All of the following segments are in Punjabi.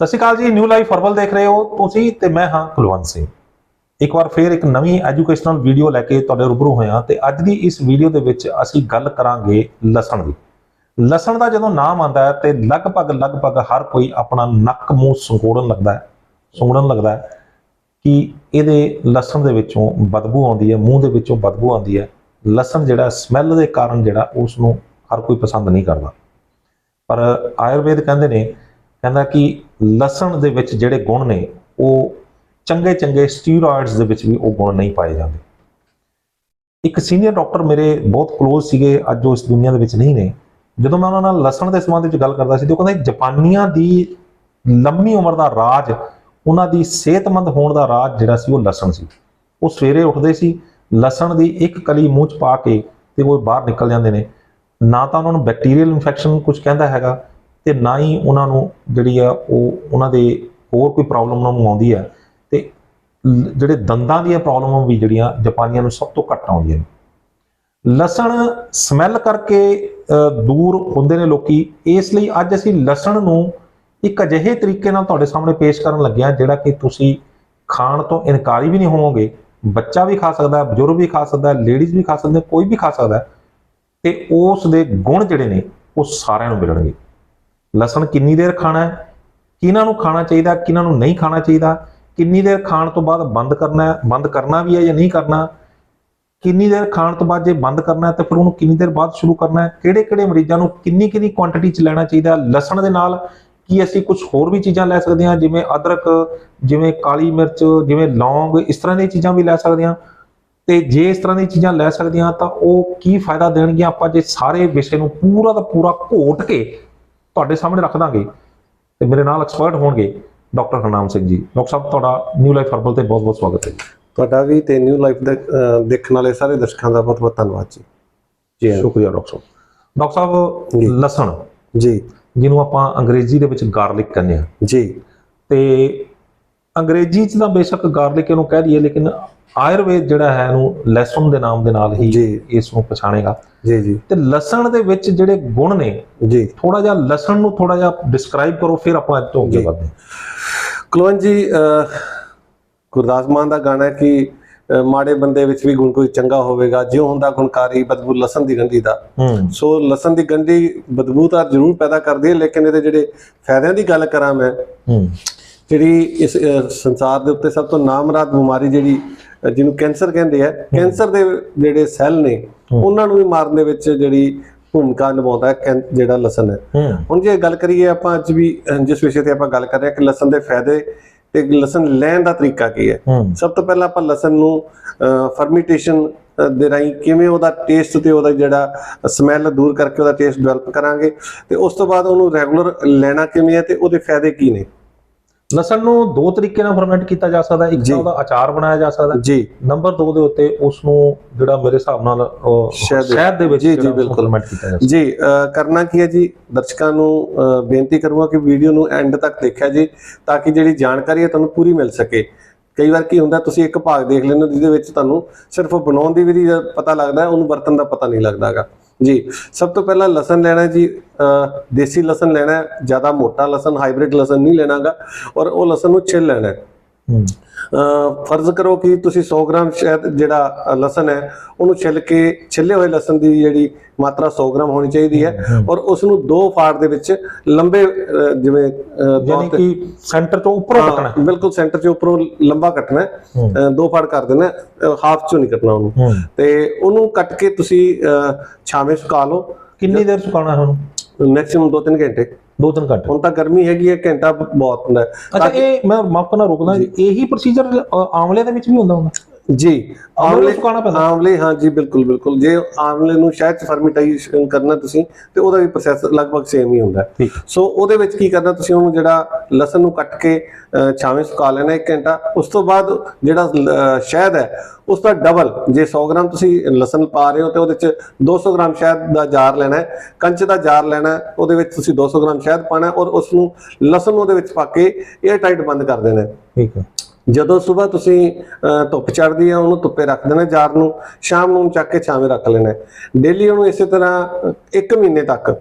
ਸਤਿ ਸ਼੍ਰੀ ਅਕਾਲ ਜੀ ਨਿਊ ਲਾਈਫ ਫਰਵਲ ਦੇਖ ਰਹੇ ਹੋ ਤੁਸੀਂ ਤੇ ਮੈਂ ਹਾਂ ਕੁਲਵੰਤ ਸਿੰਘ। ਇੱਕ ਵਾਰ ਫੇਰ ਇੱਕ ਨਵੀਂ ਐਜੂਕੇਸ਼ਨਲ ਵੀਡੀਓ ਲੈ ਕੇ ਤੁਹਾਡੇ ਰੂਬਰੂ ਹੋਇਆ ਤੇ ਅੱਜ ਦੀ ਇਸ ਵੀਡੀਓ ਦੇ ਵਿੱਚ ਅਸੀਂ ਗੱਲ ਕਰਾਂਗੇ ਲਸਣ ਦੀ। ਲਸਣ ਦਾ ਜਦੋਂ ਨਾਮ ਆਉਂਦਾ ਹੈ ਤੇ ਲਗਭਗ ਲਗਭਗ ਹਰ ਕੋਈ ਆਪਣਾ ਨੱਕ ਮੂੰਹ ਸੁੰਗੋੜਨ ਲੱਗਦਾ ਹੈ, ਸੁੰਗੜਨ ਲੱਗਦਾ ਹੈ ਕਿ ਇਹਦੇ ਲਸਣ ਦੇ ਵਿੱਚੋਂ ਬਦਬੂ ਆਉਂਦੀ ਹੈ, ਮੂੰਹ ਦੇ ਵਿੱਚੋਂ ਬਦਬੂ ਆਉਂਦੀ ਹੈ। ਲਸਣ ਜਿਹੜਾ ਸਮੈਲ ਦੇ ਕਾਰਨ ਜਿਹੜਾ ਉਸ ਨੂੰ ਹਰ ਕੋਈ ਪਸੰਦ ਨਹੀਂ ਕਰਦਾ। ਪਰ ਆਯੁਰਵੇਦ ਕਹਿੰਦੇ ਨੇ ਕਹਿੰਦਾ ਕਿ ਲਸਣ ਦੇ ਵਿੱਚ ਜਿਹੜੇ ਗੁਣ ਨੇ, ਉਹ ਚੰਗੇ ਚੰਗੇ ਸਟੀਰੋਇਡਸ ਦੇ ਵਿੱਚ ਵੀ ਉਹ ਗੁਣ ਨਹੀਂ ਪਾਏ ਜਾਂਦੇ। ਇੱਕ ਸੀਨੀਅਰ ਡਾਕਟਰ ਮੇਰੇ ਬਹੁਤ ক্লোਜ਼ ਸੀਗੇ, ਅੱਜ ਉਹ ਇਸ ਦੁਨੀਆ ਦੇ ਵਿੱਚ ਨਹੀਂ ਨੇ। ਜਦੋਂ ਮੈਂ ਉਹਨਾਂ ਨਾਲ ਲਸਣ ਦੇ ਸੰਬੰਧ ਵਿੱਚ ਗੱਲ ਕਰਦਾ ਸੀ ਤੇ ਉਹ ਕਹਿੰਦਾ ਜਾਪਾਨੀਆਂ ਦੀ ਲੰਮੀ ਉਮਰ ਦਾ ਰਾਜ, ਉਹਨਾਂ ਦੀ ਸਿਹਤਮੰਦ ਹੋਣ ਦਾ ਰਾਜ ਜਿਹੜਾ ਸੀ ਉਹ ਲਸਣ ਸੀ। ਉਹ ਸਵੇਰੇ ਉੱਠਦੇ ਸੀ, ਲਸਣ ਦੀ ਇੱਕ ਕਲੀ ਮੂੰਹ 'ਚ ਪਾ ਕੇ ਤੇ ਉਹ ਬਾਹਰ ਨਿਕਲ ਜਾਂਦੇ ਨੇ। ਨਾ ਤਾਂ ਉਹਨਾਂ ਨੂੰ ਬੈਕਟੀਰੀਅਲ ਇਨਫੈਕਸ਼ਨ ਕੁਝ ਕਹਿੰਦਾ ਹੈਗਾ ਤੇ ਨਾ ਹੀ ਉਹਨਾਂ ਨੂੰ ਜਿਹੜੀ ਆ ਉਹ ਉਹਨਾਂ ਦੇ ਹੋਰ ਕੋਈ ਪ੍ਰੋਬਲਮ ਉਹਨਾਂ ਨੂੰ ਆਉਂਦੀ ਹੈ ਤੇ ਲ- ਜਿਹੜੇ ਦੰਦਾਂ ਦੀਆਂ ਪ੍ਰੋਬਲਮਾਂ ਵੀ ਜਿਹੜੀਆਂ ਜਾਪਾਨੀਆਂ ਨੂੰ ਸਭ ਤੋਂ ਘੱਟ ਆਉਂਦੀਆਂ ਨੇ। ਲਸਣ ਸਮੈਲ ਕਰਕੇ ਦੂਰ ਹੁੰਦੇ ਨੇ ਲੋਕੀ। ਇਸ ਲਈ ਅੱਜ ਅਸੀਂ ਲਸਣ ਨੂੰ ਇੱਕ ਅਜਿਹੇ ਤਰੀਕੇ ਨਾਲ ਤੁਹਾਡੇ ਸਾਹਮਣੇ ਪੇਸ਼ ਕਰਨ ਲੱਗਿਆ ਜਿਹੜਾ ਕਿ ਤੁਸੀਂ ਖਾਣ ਤੋਂ ਇਨਕਾਰੀ ਵੀ ਨਹੀਂ ਹੋਵੋਗੇ। ਬੱਚਾ ਵੀ ਖਾ ਸਕਦਾ ਹੈ ਬਜ਼ੁਰਗ ਵੀ ਖਾ ਸਕਦਾ ਹੈ ਲੇਡੀਜ਼ ਵੀ ਖਾ ਸਕਦੇ, ਕੋਈ ਵੀ ਖਾ ਸਕਦਾ। ਹੈ ਤੇ ਉਸ ਦੇ ਗੁਣ ਜਿਹੜੇ ਨੇ, ਉਹ ਸਾਰਿਆਂ ਨੂੰ ਮਿਲਣਗੇ। ਲਸਣ ਕਿੰਨੀ ਦੇਰ ਖਾਣਾ ਹੈ? ਕਿਹਨਾਂ ਨੂੰ ਖਾਣਾ ਚਾਹੀਦਾ, ਕਿਹਨਾਂ ਨੂੰ ਨਹੀਂ ਖਾਣਾ ਚਾਹੀਦਾ? ਕਿੰਨੀ ਦੇਰ ਖਾਣ ਤੋਂ ਬਾਅਦ ਬੰਦ ਕਰਨਾ ਹੈ? ਬੰਦ ਕਰਨਾ ਵੀ ਹੈ ਜਾਂ ਨਹੀਂ ਕਰਨਾ? ਕਿੰਨੀ ਦੇਰ ਖਾਣ ਤੋਂ ਬਾਅਦ ਜੇ ਬੰਦ ਕਰਨਾ ਹੈ ਤਾਂ ਫਿਰ ਉਹਨੂੰ ਕਿੰਨੀ ਦੇਰ ਬਾਅਦ ਸ਼ੁਰੂ ਕਰਨਾ ਹੈ? ਕਿਹੜੇ ਕਿਹੜੇ ਮਰੀਜ਼ਾਂ ਨੂੰ ਕਿੰਨੀ ਕਿੰਨੀ ਕੁਆਂਟੀਟੀ ਚ ਲੈਣਾ ਚਾਹੀਦਾ ਲਸਣ ਦੇ ਨਾਲ ਕੀ ਅਸੀਂ ਕੁਝ ਹੋਰ ਵੀ ਚੀਜ਼ਾਂ ਲੈ ਸਕਦੇ ਹਾਂ? ਜਿਵੇਂ ਅਦਰਕ, ਜਿਵੇਂ ਕਾਲੀ ਮਿਰਚ, ਜਿਵੇਂ ਲੌਂਗ, ਇਸ ਤਰ੍ਹਾਂ ਦੀਆਂ ਚੀਜ਼ਾਂ ਵੀ ਲੈ ਸਕਦੇ ਹਾਂ। ਤੇ ਜੇ ਇਸ ਤਰ੍ਹਾਂ ਦੀਆਂ ਚੀਜ਼ਾਂ ਲੈ ਸਕਦੇ ਹਾਂ ਤਾਂ ਉਹ ਕੀ ਫਾਇਦਾ ਦੇਣਗੀਆਂ? ਆਪਾਂ ਜੇ ਸਾਰੇ ਵਿਸ਼ੇ ਨੂੰ ਪੂਰਾ ਦਾ ਪੂਰਾ ਘੋਟ ਕੇ ਤੁਹਾਡੇ ਸਾਹਮਣੇ ਰੱਖ ਦਾਂਗੇ ਤੇ ਮੇਰੇ ਨਾਲ ਐਕਸਪਰਟ ਹੋਣਗੇ ਡਾਕਟਰ ਹਰਨਾਮ ਸਿੰਘ ਜੀ। ਡਾਕਟਰ ਸਾਹਿਬ ਤੁਹਾਡਾ ਨਿਊ ਲਾਈਫ ਹਰਬਲ ਤੇ ਬਹੁਤ ਬਹੁਤ ਸਵਾਗਤ ਹੈ ਜੀ। ਤੁਹਾਡਾ ਵੀ ਤੇ ਨਿਊ ਲਾਈਫ ਦੇ ਦੇਖਣ ਵਾਲੇ ਸਾਰੇ ਦਰਸ਼ਕਾਂ ਦਾ ਬਹੁਤ ਬਹੁਤ ਧੰਨਵਾਦ ਜੀ। ਜੀ। ਸ਼ੁਕਰੀਆ ਡਾਕਟਰ ਸਾਹਿਬ। ਡਾਕਟਰ ਸਾਹਿਬ। ਲਸਣ ਜੀ। ਜਿਹਨੂੰ ਆਪਾਂ ਅੰਗਰੇਜ਼ੀ ਦੇ ਵਿੱਚ ਗਾਰਲਿਕ ਕਹਿੰਦੇ ਆ ਜੀ। ਤੇ ਅੰਗਰੇਜ਼ੀ ਚ ਤਾਂ ਬੇਸ਼ੱਕ ਗਾਰਲਿਕ ਇਹਨੂੰ ਕਹਿ ਦਈਏ ਲੇਕਿਨ ਆਯੁਰਵੇਦ ਜਿਹੜਾ ਹੈ ਇਹਨੂੰ ਲਸਣ ਦੇ ਨਾਮ ਦੇ ਨਾਲ ਹੀ। ਇਸ ਨੂੰ ਪਛਾਣੇਗਾ। ਜੀ ਜੀ। ਤੇ ਲਸਣ ਦੇ ਵਿੱਚ ਜਿਹੜੇ ਗੁਣ ਨੇ ਜੀ। ਥੋੜਾ ਜਿਹਾ ਲਸਣ ਨੂੰ ਥੋੜਾ ਜਿਹਾ ਡਿਸਕ੍ਰਾਈਬ ਕਰੋ ਫਿਰ ਆਪਾਂ ਇਹ ਤੋਂ ਅੱਗੇ। ਵਧਦੇ ਹਾਂ। ਕੁਲਵੰਤ ਜੀ ਗੁਰਦਾਸ ਮਾਨ ਦਾ ਗਾਣਾ ਹੈ ਕਿ ਮਾੜੇ ਬੰਦੇ ਵਿੱਚ ਵੀ ਗੁਣ ਕੋਈ ਚੰਗਾ ਹੋਵੇਗਾ ਜਿਉ ਹੁੰਦਾ ਗੁਣਕਾਰੀ ਬਦਬੂ ਲਸਣ ਦੀ ਗੰਢੀ ਦਾ। ਸੋ ਲਸਣ ਦੀ ਗੰਢੀ ਬਦਬੂ ਤਾਂ ਜ਼ਰੂਰ ਪੈਦਾ ਕਰਦੀ ਹੈ ਲੇਕਿਨ ਇਹਦੇ ਜਿਹੜੇ ਫਾਇਦਿਆਂ ਦੀ ਗੱਲ ਕਰਾਂ ਮੈਂ ਜਿਹੜੀ ਇਸ ਸੰਸਾਰ ਦੇ ਉੱਤੇ ਸਭ ਤੋਂ ਨਾਮਰਾਦ ਬਿਮਾਰੀ ਜਿਹੜੀ ਜਿਹਨੂੰ ਕੈਂਸਰ ਕਹਿੰਦੇ ਆ ਕੈਂਸਰ ਦੇ ਜਿਹੜੇ ਸੈੱਲ ਨੇ ਉਹਨਾਂ ਨੂੰ ਵੀ ਮਾਰਨ ਦੇ ਵਿੱਚ ਜਿਹੜੀ ਭੂਮਿਕਾ ਨਿਭਾਉਂਦਾ ਹੈ ਜਿਹੜਾ ਲਸਣ ਹੈ। ਹੁਣ ਜੇ ਗੱਲ ਕਰੀਏ ਆਪਾਂ ਅੱਜ ਵੀ ਜਿਸ ਵਿਸ਼ੇ ਤੇ ਆਪਾਂ ਗੱਲ ਕਰ ਰਹੇ ਹਾਂ ਕਿ ਲਸਣ ਦੇ ਫਾਇਦੇ ਤੇ ਲਸਣ ਲੈਣ ਦਾ ਤਰੀਕਾ ਕੀ ਹੈ। ਹੂੰ। ਸਭ ਤੋਂ ਪਹਿਲਾਂ ਆਪਾਂ ਲਸਣ ਨੂੰ ਫਰਮੈਂਟੇਸ਼ਨ ਦੇ ਰਾਹੀਂ ਕਿਵੇਂ ਉਹਦਾ ਟੇਸਟ ਤੇ ਉਹਦਾ ਜਿਹੜਾ ਸਮੈਲ ਦੂਰ ਕਰਕੇ ਉਹਦਾ ਟੇਸਟ ਡਿਵੈਲਪ ਕਰਾਂਗੇ ਤੇ ਉਸ ਤੋਂ ਬਾਅਦ ਉਹਨੂੰ ਰੈਗੂਲਰ ਲੈਣਾ ਕਿਵੇਂ ਹੈ ਤੇ ਉਹਦੇ ਫਾਇਦੇ ਕੀ ਨੇ। ਲਸਣ ਨੂੰ ਦੋ ਤਰੀਕੇ ਨਾਲ ਫਰਮੈਂਟ ਕੀਤਾ ਜਾ ਸਕਦਾ। ਇੱਕ। ਤਾਂ ਉਹਦਾ ਅਚਾਰ ਬਣਾਇਆ ਜਾ ਸਕਦਾ। ਜੀ ਨੰਬਰ 2 ਦੇ ਉੱਤੇ ਉਸ ਨੂੰ ਜਿਹੜਾ ਮੇਰੇ ਹਿਸਾਬ ਨਾਲ ਸ਼ਹਿਦ ਦੇ- ਵਿੱਚ ਜੀ, ਬਿਲਕੁਲ। ਫਰਮੈਂਟ ਕੀਤਾ ਜਾ ਸਕਦਾ ਜੀ ਕਰਨਾ ਕੀ ਹੈ ਜੀ ਦਰਸ਼ਕਾਂ ਨੂੰ ਬੇਨਤੀ ਕਰੂੰਗਾ ਕਿ ਵੀਡੀਓ ਨੂੰ ਐਂਡ ਤੱਕ ਦੇਖਿਆ ਜੀ ਤਾਂ ਕਿ ਜਿਹੜੀ ਜਾਣਕਾਰੀ ਹੈ ਤੁਹਾਨੂੰ ਪੂਰੀ ਮਿਲ ਸਕੇ ਕਈ ਵਾਰ ਕੀ ਹੁੰਦਾ ਤੁਸੀਂ ਇੱਕ ਭਾਗ ਦੇਖ ਲੈਂਦੇ ਹੋ ਜਿਹਦੇ ਵਿੱਚ ਤੁਹਾਨੂੰ ਸਿਰਫ ਬਣਾਉਣ ਦੀ ਵਿਧੀ ਦਾ ਪਤਾ ਲੱਗਦਾ ਹੈ ਉਹਨੂੰ ਵਰਤਣ ਦਾ ਪਤਾ ਨਹੀਂ ਲੱਗਦਾਗਾ ਜੀ, ਸਭ ਤੋਂ ਪਹਿਲਾਂ ਲਸਣ ਲੈਣਾ ਜੀ, ਅਹ, ਦੇਸੀ ਲਸਣ ਲੈਣਾ ਜ਼ਿਆਦਾ ਮੋਟਾ ਲਸਣ ਹਾਈਬ੍ਰਿਡ ਲਸਣ ਨਹੀਂ ਲੈਣਾਗਾ ਔਰ ਉਹ ਲਸਣ ਨੂੰ ਛਿੱਲ ਲੈਣਾ ਫਰਜ਼ ਕਰੋ ਕਿ ਤੁਸੀਂ 100 ਗ੍ਰਾਮ ਸ਼ਹਿਦ ਜਿਹੜਾ ਲਸਣ ਹੈ ਉਹਨੂੰ ਛਿੱਲ ਕੇ ਛਿੱਲੇ ਹੋਏ ਲਸਣ ਦੀ ਜਿਹੜੀ ਮਾਤਰਾ 100 ਗ੍ਰਾਮ ਹੋਣੀ ਚਾਹੀਦੀ ਹੈ ਔਰ ਉਸ ਨੂੰ ਦੋ ਫਾੜ ਦੇ ਵਿੱਚ ਲੰਬੇ ਜਿਵੇਂ ਯਾਨੀ ਤੇ ਕਿ ਸੈਂਟਰ ਤੋਂ ਉੱਪਰੋਂ ਕੱਟਣਾ ਬਿਲਕੁਲ ਸੈਂਟਰ 'ਚ ਉੱਪਰੋਂ ਲੰਬਾ ਕੱਟਣਾ ਦੋ ਫਾੜ ਕਰ ਦੇਣਾ ਹਾਫ 'ਚੋਂ ਨਹੀਂ ਕੱਟਣਾ ਉਹਨੂੰ। ਤੇ ਉਹਨੂੰ ਕੱਟ ਕੇ ਤੁਸੀਂ ਛਾਵੇਂ ਸੁਕਾ ਲਓ। ਕਿੰਨੀ ਦੇਰ ਸੁਕਾਉਣਾ ਹੈ ਉਹਨੂੰ? ਮੈਕਸਿਮਮ 2-3 ਘੰਟੇ। ਦੋ ਤਿੰਨ ਘੰਟੇ। ਹੁਣ ਤਾਂ ਗਰਮੀ ਹੈਗੀ ਹੈ ਘੰਟਾ ਬਹੁਤ ਹੁੰਦਾ ਅੱਛਾ ਇਹ ਮੈਂ ਮਾਫ ਕਰਨਾ ਰੁਕਦਾ ਇਹੀ ਪ੍ਰੋਸੀਜਰ ਆਮਲੇ ਦੇ ਵਿੱਚ ਵੀ ਹੁੰਦਾ ਹੁੰਦਾ ਜੀ ਆਮਲੇ ਸੁਕਾਉਣਾ ਪੈਂਦਾ? ਆਮਲੇ ਹਾਂ ਜੀ ਬਿਲਕੁਲ ਬਿਲਕੁਲ। ਜੇ ਆਮਲੇ ਨੂੰ ਸ਼ਾਇਦ ਫਰਮੈਂਟੇਸ਼ਨ ਕਰਨਾ ਤੁਸੀਂ ਤੇ ਉਹਦਾ ਵੀ ਪ੍ਰੋਸੈਸ ਲਗਭਗ ਸੇਮ ਹੀ ਹੁੰਦਾ ਸੋ ਉਹਦੇ ਵਿੱਚ ਕੀ ਕਰਨਾ ਤੁਸੀਂ ਉਹਨੂੰ ਜਿਹੜਾ ਲਸਣ ਨੂੰ ਕੱਟ ਕੇ ਛਾਵੇਂ ਸੁਕਾ ਲੈਣਾ 1 ਘੰਟਾ। ਉਸ ਤੋਂ ਬਾਅਦ ਜਿਹੜਾ ਸ਼ਹਿਦ ਹੈ ਉਸ ਦਾ ਡਬਲ ਜੇ 100 ਗ੍ਰਾਮ ਤੁਸੀਂ ਲਸਣ ਪਾ ਰਹੇ ਹੋ ਤੇ ਉਹਦੇ ਚ 200 ਗ੍ਰਾਮ ਸ਼ਹਿਦ ਦਾ ਜਾਰ ਲੈਣਾ ਹੈ। ਕੰਚ ਦਾ ਜਾਰ ਲੈਣਾ ਹੈ ਉਹਦੇ ਵਿੱਚ ਤੁਸੀਂ 200 ਗ੍ਰਾਮ ਸ਼ਹਿਦ ਪਾਣਾ ਔਰ ਉਸ ਨੂੰ ਲਸਣ ਉਹਦੇ ਵਿੱਚ ਪਾ ਕੇ 에ਅਰ ਟਾਈਟ ਬੰਦ ਕਰ ਦੇਣਾ ਹੈ। ਠੀਕ ਹੈ। ਜਦੋਂ ਸਵੇਰ ਤੁਸੀਂ ਧੁੱਪ ਚੜਦੀ ਹੈ ਉਹਨੂੰ ਧੁੱਪੇ ਰੱਖ ਦੇਣਾ ਜਾਰ ਨੂੰ, ਸ਼ਾਮ ਨੂੰ ਚੱਕ ਕੇ ਛਾਵੇਂ ਰੱਖ ਲੈਣਾ। ਡੇਲੀ ਉਹਨੂੰ ਇਸੇ ਤਰ੍ਹਾਂ 1 ਮਹੀਨੇ ਤੱਕ,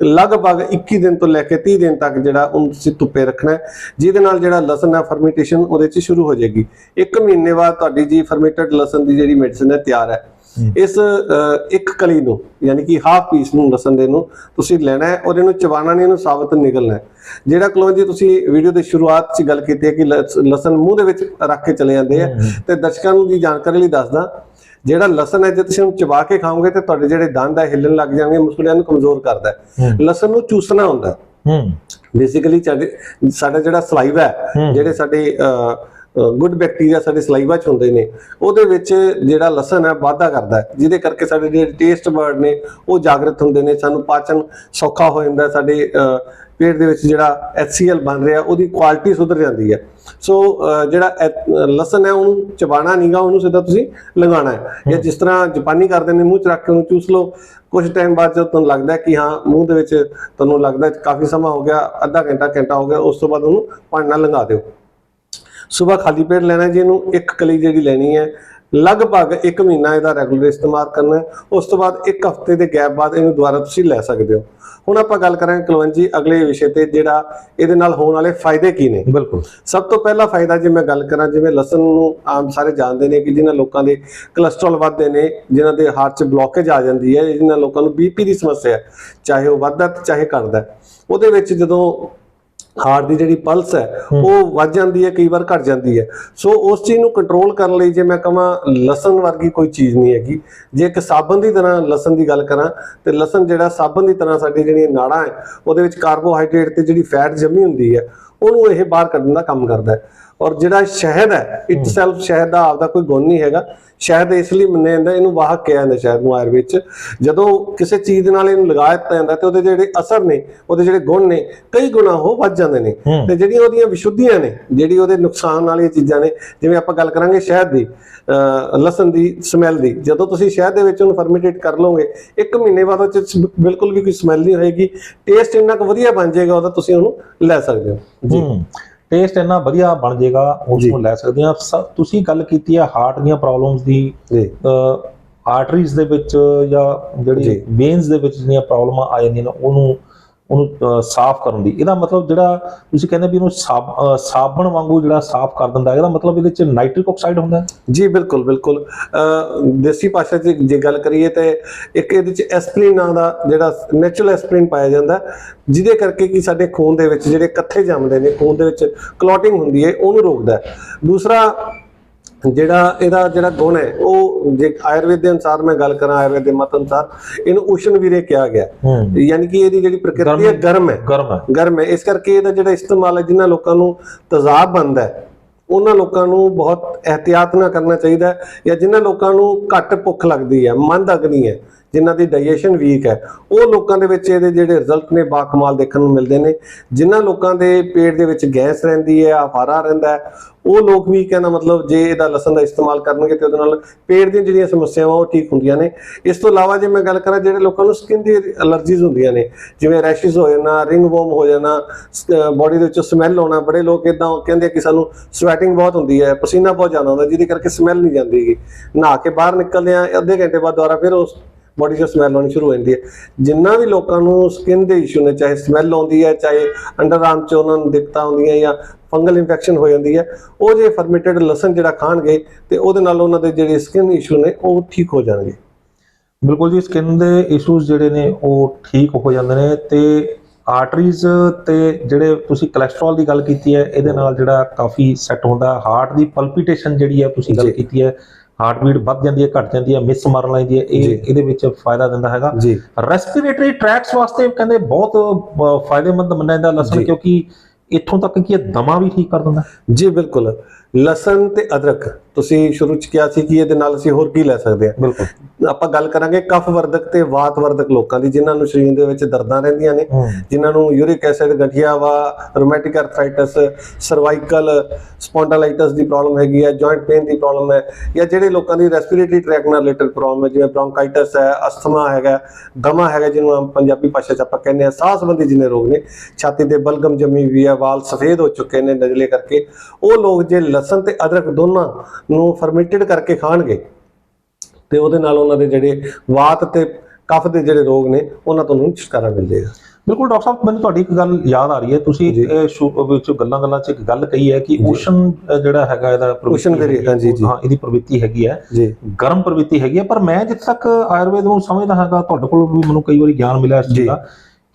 ਲਗਭਗ 21 ਦਿਨ ਤੋਂ ਲੈ ਕੇ 30 ਦਿਨ ਤੱਕ ਜਿਹੜਾ ਉਹਨੂੰ ਤੁਸੀਂ ਧੁੱਪੇ ਰੱਖਣਾ ਜਿਹਦੇ ਨਾਲ ਜਿਹੜਾ ਲਸਣ ਹੈ ਫਰਮੈਂਟੇਸ਼ਨ ਉਹਦੇ 'ਚ ਸ਼ੁਰੂ ਹੋ ਜਾਏਗੀ। ਇੱਕ ਮਹੀਨੇ ਬਾਅਦ ਤੁਹਾਡੀ ਜੀ ਫਰਮੈਂਟਡ ਲਸਣ ਦੀ ਜਿਹੜੀ ਮੈਡੀਸਨ ਹੈ, ਤਿਆਰ ਹੈ। ਇਸ ਅ, ਇੱਕ ਕਲੀ ਨੂੰ ਯਾਨੀ ਕਿ ਹਾਫ ਪੀਸ ਨੂੰ ਲਸਣ ਦੇ ਨੂੰ ਤੁਸੀਂ ਲੈਣਾ ਹੈ ਔਰ ਇਹਨੂੰ ਚਬਾਣਾ ਨਹੀਂ ਇਹਨੂੰ ਸਾਬਤ ਨਿਕਲਣਾ ਹੈ। ਜਿਹੜਾ ਕਲੋ ਜੀ ਤੁਸੀਂ ਵੀਡੀਓ ਦੇ ਸ਼ੁਰੂਆਤ 'ਚ ਗੱਲ ਕੀਤੀ ਹੈ ਕਿ ਲਸ- ਲਸਣ ਮੂੰਹ ਦੇ ਵਿੱਚ ਰੱਖ ਕੇ ਚਲੇ ਜਾਂਦੇ ਆ। ਤੇ ਦਰਸ਼ਕਾਂ ਨੂੰ ਦੀ ਜਾਣਕਾਰੀ ਲਈ ਦੱਸਦਾ ਜਿਹੜਾ ਲਸਣ ਹੈ ਜੇ ਤੁਸੀਂ ਉਹਨੂੰ ਚਬਾ ਕੇ ਖਾਓਗੇ ਤੇ ਤੁਹਾਡੇ ਜਿਹੜੇ ਦੰਦ ਹੈ ਹਿੱਲਣ ਲੱਗ ਜਾਣਗੇ ਮੁਸਲਿਆਂ ਨੂੰ ਕਮਜ਼ੋਰ ਕਰਦਾ ਹੈ। ਲਸਣ ਨੂੰ ਚੂਸਣਾ ਹੁੰਦਾ ਹੈ। ਬੇਸਿਕਲੀ ਸਾਡਾ ਜਿਹੜਾ ਸਲਾਈਵਾ ਹੈ ਜਿਹੜੇ ਸਾਡੇ ਗੁੱਡ ਬੈਕਟੀਰੀਆ ਸਾਡੇ ਸਲਾਈਵਾ ਚ ਹੁੰਦੇ ਨੇ ਉਹਦੇ ਵਿੱਚ ਜਿਹੜਾ ਲਸਣ ਹੈ ਵਾਧਾ ਕਰਦਾ ਜਿਹਦੇ ਕਰਕੇ ਸਾਡੇ ਜਿਹੜੇ ਟੇਸਟ ਬਰਡ ਨੇ ਉਹ ਜਾਗਰਤ ਹੁੰਦੇ ਨੇ ਸਾਨੂੰ ਪਾਚਨ ਸੌਖਾ ਹੋ ਜਾਂਦਾ ਸਾਡੇ ਪੇਟ ਦੇ ਵਿੱਚ ਜਿਹੜਾ HCl ਬਣ ਰਿਹਾ ਉਹਦੀ ਕੁਆਲਿਟੀ ਸੁਧਰ ਜਾਂਦੀ ਹੈ। ਸੋ ਜਿਹੜਾ ਲਸਣ ਹੈ ਉਹਨੂੰ ਚਬਾਣਾ ਨਹੀਂਗਾ ਉਹਨੂੰ ਸਿੱਧਾ ਤੁਸੀਂ ਲਗਾਉਣਾ ਹੈ। ਜਾਂ ਜਿਸ ਤਰ੍ਹਾਂ ਜਾਪਾਨੀ ਕਰਦੇ ਨੇ ਮੂੰਹ ਚ ਰੱਖ ਕੇ ਉਹਨੂੰ ਚੂਸ ਲਓ। ਕੁਝ ਟਾਈਮ ਬਾਅਦ ਜਦੋਂ ਤੁਹਾਨੂੰ ਲੱਗਦਾ ਕਿ ਹਾਂ ਮੂੰਹ ਦੇ ਵਿੱਚ ਤੁਹਾਨੂੰ ਲੱਗਦਾ ਕਾਫੀ ਸਮਾਂ ਹੋ ਗਿਆ ਅੱਧਾ ਘੰਟਾ ਘੰਟਾ ਹੋ ਗਿਆ ਉਸ ਤੋਂ ਬਾਅਦ ਉਹਨੂੰ ਪਾਣੀ ਨਾਲ ਲੰਘਾ ਦਿਓ। ਸਵੇਰ ਖਾਲੀ ਪੇਟ ਲੈਣਾ ਜੀ ਇਹਨੂੰ ਇੱਕ ਕਲੀ ਜਿਹੜੀ ਲੈਣੀ ਹੈ ਲਗਭਗ 1 ਮਹੀਨਾ ਇਹਦਾ ਰੈਗੂਲਰ ਇਸਤੇਮਾਲ ਕਰਨਾ ਉਸ ਤੋਂ ਬਾਅਦ ਇੱਕ ਹਫ਼ਤੇ ਦੇ ਗੈਪ ਬਾਅਦ ਇਹਨੂੰ ਦੁਬਾਰਾ ਤੁਸੀਂ ਲੈ ਸਕਦੇ ਹੋ। ਹੁਣ ਆਪਾਂ ਗੱਲ ਕਰਾਂਗੇ ਕੁਲਵੰਤ ਜੀ ਅਗਲੇ ਵਿਸ਼ੇ ਤੇ ਜਿਹੜਾ ਇਹਦੇ ਨਾਲ ਹੋਣ ਵਾਲੇ ਫਾਇਦੇ ਕੀ ਨੇ। ਬਿਲਕੁਲ। ਸਭ ਤੋਂ ਪਹਿਲਾ ਫਾਇਦਾ ਜੇ ਮੈਂ ਗੱਲ ਕਰਾਂ ਜਿਵੇਂ ਲਸਣ ਨੂੰ ਆਮ ਸਾਰੇ ਜਾਣਦੇ ਨੇ ਕਿ ਜਿਨ੍ਹਾਂ ਲੋਕਾਂ ਦੇ ਕੋਲੇਸਟ੍ਰੋਲ ਵੱਧਦੇ ਨੇ ਜਿਨ੍ਹਾਂ ਦੇ ਹਾਰਟ 'ਚ ਬਲੌਕੇਜ ਆ ਜਾਂਦੀ ਹੈ ਜਿਨ੍ਹਾਂ ਲੋਕਾਂ ਨੂੰ ਬੀਪੀ ਦੀ ਸਮੱਸਿਆ ਹੈ ਚਾਹੇ ਉਹ ਵੱਧਦਾ ਚਾਹੇ ਘਟਦਾ। ਉਹਦੇ ਵਿੱਚ ਜਦੋਂ ਹਾਰਟ ਦੀ ਜਿਹੜੀ ਪਲਸ ਹੈ ਉਹ ਵੱਧ ਜਾਂਦੀ ਹੈ ਕਈ ਵਾਰ ਘਟ ਜਾਂਦੀ ਹੈ। ਸੋ ਉਸ ਚੀਜ਼ ਨੂੰ ਕੰਟਰੋਲ ਕਰਨ ਲਈ ਜੇ ਮੈਂ ਕਹਾਂ ਲਸਣ ਵਰਗੀ ਕੋਈ ਚੀਜ਼ ਨਹੀਂ ਹੈਗੀ। ਜੇ ਇੱਕ ਸਾਬਣ ਦੀ ਤਰ੍ਹਾਂ ਲਸਣ ਦੀ ਗੱਲ ਕਰਾਂ ਤੇ ਲਸਣ ਜਿਹੜਾ ਸਾਬਣ ਦੀ ਤਰ੍ਹਾਂ ਸਾਡੀ ਜਿਹੜੀਆਂ ਨਾੜਾਂ ਹੈ ਉਹਦੇ ਵਿੱਚ ਕਾਰਬੋਹਾਈਡਰੇਟ ਤੇ ਜਿਹੜੀ ਫੈਟ ਜੰਮੀ ਹੁੰਦੀ ਹੈ ਉਹਨੂੰ ਇਹ ਬਾਹਰ ਕੱਢਣ ਦਾ ਕੰਮ ਕਰਦਾ ਹੈ। ਔਰ ਜਿਹੜਾ ਸ਼ਹਿਦ ਹੈ ਇਟ ਸੈਲਫ ਸ਼ਹਿਦ ਦਾ ਆਪਦਾ ਕੋਈ ਗੁਣ ਨਹੀਂ ਹੈਗਾ। ਸ਼ਹਿਦ ਇਸ ਲਈ ਮੰਨਿਆ ਜਾਂਦਾ ਇਹਨੂੰ ਵਾਹਕ ਕਿਹਾ ਜਾਂਦਾ ਸ਼ਹਿਦ ਨੂੰ ਆਯੁਰਵੇਦ ਚ ਜਦੋਂ ਕਿਸੇ ਚੀਜ਼ ਦੇ ਨਾਲ ਇਹਨੂੰ ਲਗਾ ਦਿੱਤਾ ਜਾਂਦਾ ਤੇ ਉਹਦੇ ਜਿਹੜੇ ਅਸਰ ਨੇ ਉਹਦੇ ਜਿਹੜੇ ਗੁਣ ਨੇ ਕਈ ਗੁਣਾ ਉਹ ਵੱਧ ਜਾਂਦੇ ਨੇ। ਹੂੰ। ਤੇ ਜਿਹੜੀਆਂ ਉਹਦੀਆਂ ਵਿਸ਼ੁੱਧੀਆਂ ਨੇ ਜਿਹੜੀ ਉਹਦੇ ਨੁਕਸਾਨ ਵਾਲੀਆਂ ਚੀਜ਼ਾਂ ਨੇ ਜਿਵੇਂ ਆਪਾਂ ਗੱਲ ਕਰਾਂਗੇ ਸ਼ਹਿਦ ਦੀ ਲਸਣ ਦੀ ਸਮੈਲ ਦੀ। ਜਦੋਂ ਤੁਸੀਂ ਸ਼ਹਿਦ ਦੇ ਵਿੱਚ ਉਹਨੂੰ ਫਰਮੈਂਟੇਟ ਕਰ ਲਓਗੇ ਇੱਕ ਮਹੀਨੇ ਬਾਅਦ ਉਹ 'ਚ ਬਿਲਕੁਲ ਵੀ ਕੋਈ ਸਮੈਲ ਨਹੀਂ ਹੋਏਗੀ। ਟੇਸਟ ਇੰਨਾ ਕੁ ਵਧੀਆ ਬਣ ਜਾਏਗਾ ਉਹਦਾ ਤੁਸੀਂ ਉਹਨੂੰ ਲੈ ਸਕਦੇ ਹੋ। ਜੀ। ਹੂੰ। ਟੇਸਟ ਇੰਨਾ ਵਧੀਆ ਬਣ ਜਾਏਗਾ ਉਸ ਨੂੰ ਲੈ ਸਕਦੇ ਆ ਤੁਸੀਂ ਗੱਲ ਕੀਤੀ ਹੈ ਹਾਰਟ ਦੀਆਂ ਪ੍ਰੋਬਲਮਸ ਦੀ ਆਰਟਰੀਜ਼ ਦੇ ਵਿੱਚ ਜਾਂ ਜਿਹੜੀ। ਵੇਨਸ ਦੇ ਵਿੱਚ ਜਿਹੜੀਆਂ ਪ੍ਰੋਬਲਮਾਂ ਆ ਜਾਂਦੀਆਂ ਨੇ ਉਹਨੂੰ ਉਹਨੂੰ ਸਾਫ਼ ਕਰਨ ਦੀ। ਇਹਦਾ ਮਤਲਬ ਜਿਹੜਾ ਤੁਸੀਂ ਕਹਿੰਦੇ ਵੀ ਉਹਨੂੰ ਸਾਬਣ ਵਾਂਗੂ ਜਿਹੜਾ ਸਾਫ਼ ਕਰ ਦਿੰਦਾ ਇਹਦਾ ਮਤਲਬ ਇਹਦੇ 'ਚ ਨਾਈਟ੍ਰਿਕ ਆਕਸਾਈਡ ਹੁੰਦਾ ਜੀ, ਬਿਲਕੁਲ ਬਿਲਕੁਲ। ਅਹ, ਦੇਸੀ ਭਾਸ਼ਾ 'ਚ ਜੇ ਗੱਲ ਕਰੀਏ ਤੇ ਇੱਕ ਇਹਦੇ 'ਚ ਐਸਪਰੀਨ ਨਾਂ ਦਾ ਜਿਹੜਾ ਨੈਚੁਰਲ ਐਸਪਰੀਨ ਪਾਇਆ ਜਾਂਦਾ ਜਿਹਦੇ ਕਰਕੇ ਕਿ ਸਾਡੇ ਖੂਨ ਦੇ ਵਿੱਚ ਜਿਹੜੇ ਕੱਥੇ ਜੰਮਦੇ ਨੇ, ਖੂਨ ਦੇ ਵਿੱਚ ਕਲੋਟਿੰਗ ਹੁੰਦੀ ਹੈ, ਉਹਨੂੰ ਰੋਕਦਾ ਦੂਸਰਾ ਜਿਹੜਾ ਇਹਦਾ ਜਿਹੜਾ ਗੁਣ ਹੈ ਉਹ ਜੇ ਆਯੁਰਵੇਦ ਦੇ ਅਨੁਸਾਰ ਮੈਂ ਗੱਲ ਕਰਾਂ ਆਯੁਰਵੇਦ ਦੇ ਮਤ ਅਨੁਸਾਰ ਇਹਨੂੰ ਉਸ਼ਨ ਵੀਰੇ ਕਿਹਾ ਗਿਆ। ਯਾਨੀ ਕਿ ਇਹਦੀ ਜਿਹੜੀ ਪ੍ਰਕਿਰਤੀ ਹੈ ਗਰਮ ਹੈ। ਗਰਮ ਹੈ। ਇਸ ਕਰਕੇ ਇਹਦਾ ਜਿਹੜਾ ਇਸਤੇਮਾਲ ਹੈ ਜਿਨ੍ਹਾਂ ਲੋਕਾਂ ਨੂੰ ਤੇਜ਼ਾਬ ਬਣਦਾ ਹੈ ਉਹਨਾਂ ਲੋਕਾਂ ਨੂੰ ਬਹੁਤ ਇhtiyat ਨਾਲ ਕਰਨਾ ਚਾਹੀਦਾ ਹੈ ਜਾਂ ਜਿਨ੍ਹਾਂ ਲੋਕਾਂ ਨੂੰ ਘੱਟ ਭੁੱਖ ਲੱਗਦੀ ਹੈ ਮੰਦ ਅਗਨੀ ਹੈ ਜਿਨ੍ਹਾਂ ਦੀ ਡਾਈਜੈਸ਼ਨ ਵੀਕ ਹੈ, ਉਹ ਲੋਕਾਂ ਦੇ ਵਿੱਚ ਇਹਦੇ ਜਿਹੜੇ ਰਿਜ਼ਲਟ ਨੇ ਬਾਖਮਾਲ ਦੇਖਣ ਨੂੰ ਮਿਲਦੇ ਨੇ। ਜਿਨ੍ਹਾਂ ਲੋਕਾਂ ਦੇ ਪੇਟ ਦੇ ਵਿੱਚ ਗੈਸ ਰਹਿੰਦੀ ਹੈ, ਆਫਾਰਾ ਰਹਿੰਦਾ ਹੈ, ਉਹ ਲੋਕ ਵੀ ਕਹਿੰਦਾ ਮਤਲਬ ਜੇ ਇਹਦਾ ਲਸਣ ਦਾ ਇਸਤੇਮਾਲ ਕਰਨਗੇ ਤੇ ਉਹਦੇ ਨਾਲ ਪੇਟ ਦੀਆਂ ਜਿਹੜੀਆਂ ਸਮੱਸਿਆਵਾਂ ਉਹ ਠੀਕ ਹੁੰਦੀਆਂ ਨੇ। ਇਸ ਤੋਂ ਇਲਾਵਾ ਜੇ ਮੈਂ ਗੱਲ ਕਰਾਂ ਜਿਹੜੇ ਲੋਕਾਂ ਨੂੰ ਸਕਿਨ ਦੀ ਅਲਰਜੀਜ਼ ਹੁੰਦੀਆਂ ਨੇ, ਜਿਵੇਂ ਰੈਸ਼ਿਸ ਹੋ ਜਾਣਾ ਰਿੰਗ ਵਰਮ ਹੋ ਜਾਣਾ ਬਾਡੀ ਦੇ ਵਿੱਚ ਸਮੈਲ ਆਉਣਾ, ਬੜੇ ਲੋਕ ਇਦਾਂ ਕਹਿੰਦੇ ਕਿ ਸਾਨੂੰ ਸਵੈਟਿੰਗ ਬਹੁਤ ਹੁੰਦੀ ਹੈ, ਪਸੀਨਾ ਬਹੁਤ ਜ਼ਿਆਦਾ ਆਉਂਦਾ, ਜਿਹਦੇ ਕਰਕੇ ਸਮੈਲ ਨਹੀਂ ਜਾਂਦੀਗੀ ਨਹਾ ਕੇ ਬਾਹਰ ਨਿਕਲਦੇ ਆ ਅੱਧੇ ਘੰਟੇ ਬਾਅਦ ਦੁਬਾਰਾ ਫਿਰ ਉਸ ਬਾਡੀ 'ਚ ਸਮੈਲ ਆਉਣੀ ਸ਼ੁਰੂ ਹੋ ਜਾਂਦੀ ਹੈ। ਜਿੰਨਾ ਵੀ ਲੋਕਾਂ ਨੂੰ ਸਕਿਨ ਦੇ ਇਸ਼ੂ ਨੇ ਚਾਹੇ ਸਮੈਲ ਆਉਂਦੀ ਹੈ ਚਾਹੇ ਅੰਡਰ ਆਰਮ 'ਚ ਉਹਨਾਂ ਨੂੰ ਦਿੱਕਤਾਂ ਆਉਂਦੀਆਂ ਜਾਂ ਫੰਗਲ ਇਨਫੈਕਸ਼ਨ ਹੋ ਜਾਂਦੀ ਹੈ ਉਹ ਜੇ ਫਰਮੈਂਟਡ ਲਸਣ ਜਿਹੜਾ ਖਾਣਗੇ ਤੇ ਉਹਦੇ ਨਾਲ ਉਹਨਾਂ ਦੇ ਜਿਹੜੇ ਸਕਿਨ ਇਸ਼ੂ ਨੇ ਉਹ ਠੀਕ ਹੋ ਜਾਣਗੇ। ਬਿਲਕੁਲ ਜੀ ਸਕਿਨ ਦੇ ਇਸ਼ੂਜ਼ ਜਿਹੜੇ ਨੇ ਉਹ ਠੀਕ ਹੋ ਜਾਂਦੇ ਨੇ ਤੇ ਆਰਟਰੀਜ਼ ਤੇ ਜਿਹੜੇ ਤੁਸੀਂ ਕੋਲੇਸਟ੍ਰੋਲ ਦੀ ਗੱਲ ਕੀਤੀ ਹੈ ਇਹਦੇ ਨਾਲ ਜਿਹੜਾ ਕਾਫੀ ਸੈੱਟ ਹੁੰਦਾ। ਹਾਰਟ ਦੀ ਪਲਪੀਟੇਸ਼ਨ ਜਿਹੜੀ ਹੈ ਤੁਸੀਂ ਗੱਲ। ਕੀਤੀ ਹੈ ਹਾਰਟ ਬੀਟ ਵੱਧ ਜਾਂਦੀ ਹੈ ਘਟ ਜਾਂਦੀ ਹੈ ਮਿਸ ਮਾਰਨ ਲੱਗਦੀ ਹੈ। ਇਹ ਇਹਦੇ ਵਿੱਚ ਫਾਇਦਾ ਦਿੰਦਾ ਹੈਗਾ। ਰੈਸਪੀਰੇਟਰੀ ਟ੍ਰੈਕਟਸ ਵਾਸਤੇ ਕਹਿੰਦੇ ਬਹੁਤ ਫਾਇਦੇਮੰਦ ਮੰਨਿਆ ਜਾਂਦਾ ਲਸਣ। ਕਿਉਂਕਿ ਇੱਥੋਂ ਤੱਕ ਕਿ ਇਹ ਦਮਾ ਵੀ ਠੀਕ ਕਰ ਦਿੰਦਾ। ਜੀ ਬਿਲਕੁਲ। ਲਸਣ ਤੇ ਅਦਰਕ। ਤੁਸੀਂ ਸ਼ੁਰੂ ਚ ਕਿਹਾ ਸੀ ਕਿ ਇਹਦੇ ਨਾਲ ਅਸੀਂ ਹੋਰ ਕੀ ਲੈ ਸਕਦੇ ਹਾਂ। ਬਿਲਕੁਲ। ਆਪਾਂ ਗੱਲ ਕਰਾਂਗੇ ਕਫ ਵਰਧਕ ਤੇ ਵਾਤ ਵਰਧਕ ਲੋਕਾਂ ਦੀ ਜਿਨ੍ਹਾਂ ਨੂੰ ਸਰੀਰ ਦੇ ਵਿੱਚ ਦਰਦਾਂ ਰਹਿੰਦੀਆਂ ਨੇ ਜਿਨ੍ਹਾਂ ਨੂੰ ਯੂਰਿਕ ਐਸਿਡ ਗਠੀਆ ਵਾ ਰੋਮੈਟਿਕ ਆਰਥਰਾਈਟਸ ਸਰਵਾਈਕਲ ਸਪੌਂਡਾਲਾਈਟਸ ਦੀ ਪ੍ਰੋਬਲਮ ਹੈਗੀ ਹੈ ਜੁਆਇੰਟ ਪੇਨ ਦੀ ਪ੍ਰੋਬਲਮ ਹੈ ਜਾਂ ਜਿਹੜੇ ਲੋਕਾਂ ਦੀ ਰੈਸਪੀਰੇਟਰੀ ਟ੍ਰੈਕ ਨਾਲ ਰਿਲੇਟਡ ਪ੍ਰੋਬਲਮ ਹੈ ਜਿਵੇਂ ਬ੍ਰੌਂਕਾਈਟਸ ਹੈ ਅਸਥਮਾ ਹੈਗਾ ਦਮਾ ਹੈਗਾ ਜਿਹਨੂੰ ਆਮ ਪੰਜਾਬੀ ਭਾਸ਼ਾ 'ਚ ਆਪਾਂ ਕਹਿੰਦੇ ਆ ਸਾਹ ਸੰਬੰਧੀ ਜਿਹਨੇ ਰੋਗ ਨੇ ਛਾਤੀ ਦੇ ਬਲਗਮ ਜੰਮੀ ਵੀ ਹੈ ਵਾਲ ਸਫੇਦ ਹੋ ਚੁੱਕੇ ਨੇ ਨਜ਼ਲੇ ਕਰਕੇ ਉਹ ਲੋਕ ਜੇ ਲਸਣ ਤੇ ਅਦਰਕ ਦੋਨਾਂ ਨੂੰ ਫਰਮੈਂਟਡ ਕਰਕੇ ਖਾਣਗੇ ਤੇ ਉਹਦੇ ਨਾਲ ਉਹਨਾਂ ਦੇ ਜਿਹੜੇ ਵਾਤ ਤੇ ਕਫ ਦੇ ਜਿਹੜੇ ਰੋਗ ਨੇ ਉਹਨਾਂ ਤੋਂ ਨੂੰ ਛੁਟਕਾਰਾ ਮਿਲ ਜਾਏਗਾ ਬਿਲਕੁਲ ਡਾਕਟਰ ਸਾਹਿਬ ਮੈਨੂੰ ਤੁਹਾਡੀ ਇੱਕ ਗੱਲ ਯਾਦ ਆ ਰਹੀ ਹੈ ਤੁਸੀਂ ਜੀ। ਵਿੱਚ ਗੱਲਾਂ ਗੱਲਾਂ 'ਚ ਇੱਕ ਗੱਲ ਕਹੀ ਹੈ ਕਿ ਊਸ਼ਨ ਅ, ਜਿਹੜਾ ਹੈਗਾ ਇਹਦਾ ਵੇਰੀ- ਹੈਗੀ ਹੈ, ਹਾਂਜੀ, ਜੀ। ਹਾਂ ਇਹਦੀ ਪ੍ਰਵਿਰਤੀ ਹੈਗੀ ਹੈ ਜੀ ਗਰਮ ਪ੍ਰਵਿਰਤੀ ਹੈਗੀ ਹੈ ਪਰ ਮੈਂ ਜਿੱਥੇ ਤੱਕ ਆਯੁਰਵੇਦ ਨੂੰ ਸਮਝਦਾ ਹੈਗਾ ਤੁਹਾਡੇ ਕੋਲ ਵੀ ਮੈਨੂੰ ਕਈ ਵਾਰੀ ਗਿਆਨ ਮਿਲਿਆ ਇਸ ਚੀਜ਼ ਜੀ। ਦਾ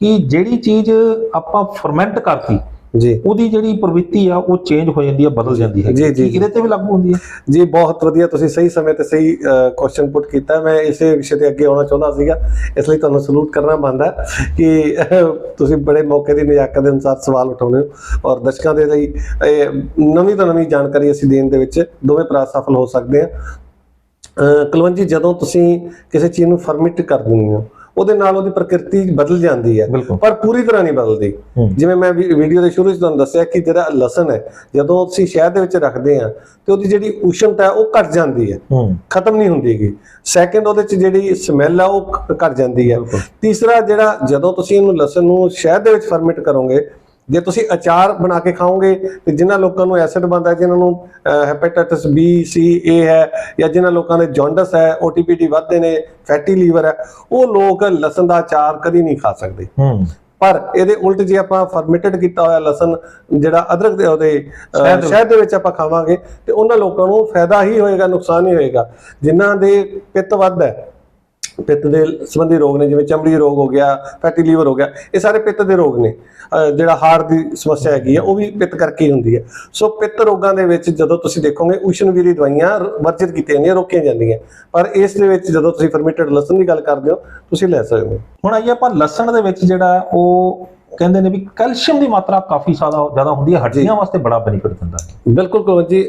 ਕਿ ਜਿਹੜੀ ਚੀਜ਼ ਆਪਾਂ ਫਰਮੈਂਟ ਕਰਤੀ ਜੀ। ਉਹਦੀ ਜਿਹੜੀ ਪ੍ਰਵਿਰਤੀ ਆ ਉਹ ਚੇਂਜ ਹੋ ਜਾਂਦੀ ਹੈ ਬਦਲ ਜਾਂਦੀ ਹੈ। ਜੀ, ਜੀ, ਇਹਦੇ ਤੇ ਵੀ ਲਾਗੂ ਹੁੰਦੀ ਹੈ? ਜੀ ਬਹੁਤ ਵਧੀਆ। ਤੁਸੀਂ ਸਹੀ ਸਮੇਂ ਤੇ ਸਹੀ ਕੁਐਸਚਨ ਪੁੱਟ ਕੀਤਾ। ਮੈਂ ਇਸੇ ਵਿਸ਼ੇ ਤੇ ਅੱਗੇ ਆਉਣਾ ਚਾਹੁੰਦਾ ਸੀਗਾ। ਇਸ ਲਈ ਤੁਹਾਨੂੰ ਸਲੂਟ ਕਰਨਾ ਬਣਦਾ ਹੈ ਕਿ ਤੁਸੀਂ ਬੜੇ ਮੌਕੇ ਦੀ ਨਿਯਾਕਤ ਦੇ ਅਨੁਸਾਰ ਸਵਾਲ ਉਠਾਉਂਦੇ ਹੋ ਔਰ ਦਰਸ਼ਕਾਂ ਦੇ ਲਈ ਇਹ ਨਵੀਂ ਤੋਂ ਨਵੀਂ ਜਾਣਕਾਰੀ ਅਸੀਂ ਦੇਣ ਦੇ ਵਿੱਚ ਦੋਵੇਂ ਭਰਾ ਸਫਲ ਹੋ ਸਕਦੇ ਆ ਕੁਲਵੰਤ ਜੀ ਜਦੋਂ ਤੁਸੀਂ ਕਿਸੇ ਚੀਜ਼ ਨੂੰ ਫਰਮੈਂਟ ਕਰ ਦਿੰਦੇ ਹੋ ਉਹਦੇ ਨਾਲ ਉਹਦੀ ਪ੍ਰਕਿਰਤੀ ਬਦਲ ਜਾਂਦੀ ਹੈ। ਪਰ ਪੂਰੀ ਤਰ੍ਹਾਂ ਨਹੀਂ ਬਦਲਦੀ। ਜਿਵੇਂ ਮੈਂ ਵੀਡੀਓ ਦੇ ਸ਼ੁਰੂ ਵਿੱਚ ਤੁਹਾਨੂੰ ਦੱਸਿਆ ਕਿ ਜਿਹੜਾ ਲਸਣ ਹੈ ਜਦੋਂ ਅਸੀਂ ਸ਼ਹਿਦ ਦੇ ਵਿੱਚ ਰੱਖਦੇ ਆ ਤੇ ਉਹਦੀ ਜਿਹੜੀ ਉਸ਼ਣਤਾ ਹੈ ਉਹ ਘਟ ਜਾਂਦੀ ਹੈ। ਖਤਮ ਨਹੀਂ ਹੁੰਦੀਗੀ। ਸੈਕਿੰਡ ਉਹਦੇ ਚ ਜਿਹੜੀ ਸਮੈਲ ਆ ਉਹ ਘਟ ਜਾਂਦੀ ਹੈ। ਤੀਸਰਾ ਜਿਹੜਾ ਜਦੋਂ ਤੁਸੀਂ ਇਹਨੂੰ ਲਸਣ ਨੂੰ ਸ਼ਹਿਦ ਦੇ ਵਿੱਚ ਫਰਮੈਂਟ ਕਰੋਗੇ ਜੇ ਤੁਸੀਂ ਅਚਾਰ ਬਣਾ ਕੇ ਖਾਓਗੇ ਤੇ ਜਿਨ੍ਹਾਂ ਲੋਕਾਂ ਨੂੰ ਐਸਿਡ ਬਣਦਾ ਜਿਨ੍ਹਾਂ ਨੂੰ ਹੈਪੇਟਾਈਟਸ ਬੀ ਸੀ ਏ ਹੈ ਜਾਂ ਜਿਨ੍ਹਾਂ ਲੋਕਾਂ ਦੇ ਜੌਂਡਸ ਹੈ ਓਟੀਪੀਟੀ ਵੱਧਦੇ ਨੇ ਫੈਟੀ ਲੀਵਰ ਹੈ ਉਹ ਲੋਕ ਲਸਣ ਦਾ ਅਚਾਰ ਕਦੀ ਨਹੀਂ ਖਾ ਸਕਦੇ। ਹੂੰ। ਪਰ ਇਹਦੇ ਉਲਟ ਜੇ ਆਪਾਂ ਫਰਮੈਂਟਡ ਕੀਤਾ ਹੋਇਆ ਲਸਣ ਜਿਹੜਾ ਅਦਰਕ ਦੇ ਉਹਦੇ ਸ਼ਹਿਦ ਦੇ ਸ਼ਹਿਦ ਦੇ ਵਿੱਚ ਆਪਾਂ ਖਾਵਾਂਗੇ ਤੇ ਉਹਨਾਂ ਲੋਕਾਂ ਨੂੰ ਫਾਇਦਾ ਹੀ ਹੋਏਗਾ ਨੁਕਸਾਨ ਨਹੀਂ ਹੋਏਗਾ। ਜਿਨ੍ਹਾਂ ਦੇ ਪਿੱਤ ਵੱਧ ਹੈ ਪਿੱਤ ਦੇ ਸੰਬੰਧੀ ਰੋਗ ਨੇ, ਜਿਵੇਂ ਚਮੜੀ ਰੋਗ ਹੋ ਗਿਆ, ਫੈਟੀ ਲੀਵਰ ਹੋ ਗਿਆ, ਇਹ ਸਾਰੇ ਪਿੱਤ ਦੇ ਰੋਗ ਨੇ। ਜਿਹੜਾ ਹਾਰਟ ਦੀ ਸਮੱਸਿਆ ਹੈਗੀ ਹੈ ਉਹ ਵੀ ਪਿੱਤ ਕਰਕੇ ਹੀ ਹੁੰਦੀ ਹੈ। ਸੋ ਪਿੱਤ ਰੋਗਾਂ ਦੇ ਵਿੱਚ ਜਦੋਂ ਤੁਸੀਂ ਦੇਖੋਗੇ ਉਸ਼ਨਵੀਰੀ ਦਵਾਈਆਂ ਵਰਜਿਤ ਕੀਤੀਆਂ ਜਾਂਦੀਆਂ, ਰੋਕੀਆਂ ਜਾਂਦੀਆਂ। ਪਰ ਇਸ ਦੇ ਵਿੱਚ ਜਦੋਂ ਤੁਸੀਂ ਫਰਮੈਂਟਡ ਲਸਣ ਦੀ ਗੱਲ ਕਰਦੇ ਹੋ, ਤੁਸੀਂ ਲੈ ਸਕਦੇ ਹੋ। ਹੁਣ ਆਈਏ ਆਪਾਂ ਲਸਣ ਦੇ ਵਿੱਚ ਜਿਹੜਾ ਉਹ ਕਹਿੰਦੇ ਨੇ ਵੀ ਕੈਲਸ਼ੀਅਮ ਦੀ ਮਾਤਰਾ ਕਾਫੀ ਜ਼ਿਆਦਾ ਜ਼ਿਆਦਾ ਹੁੰਦੀ ਹੈ ਹੱਡੀਆਂ ਵਾਸਤੇ ਬੜਾ ਬੈਨੀਫਿਟ ਦਿੰਦਾ ਹੈ। ਬਿਲਕੁਲ ਕੋਲ ਜੀ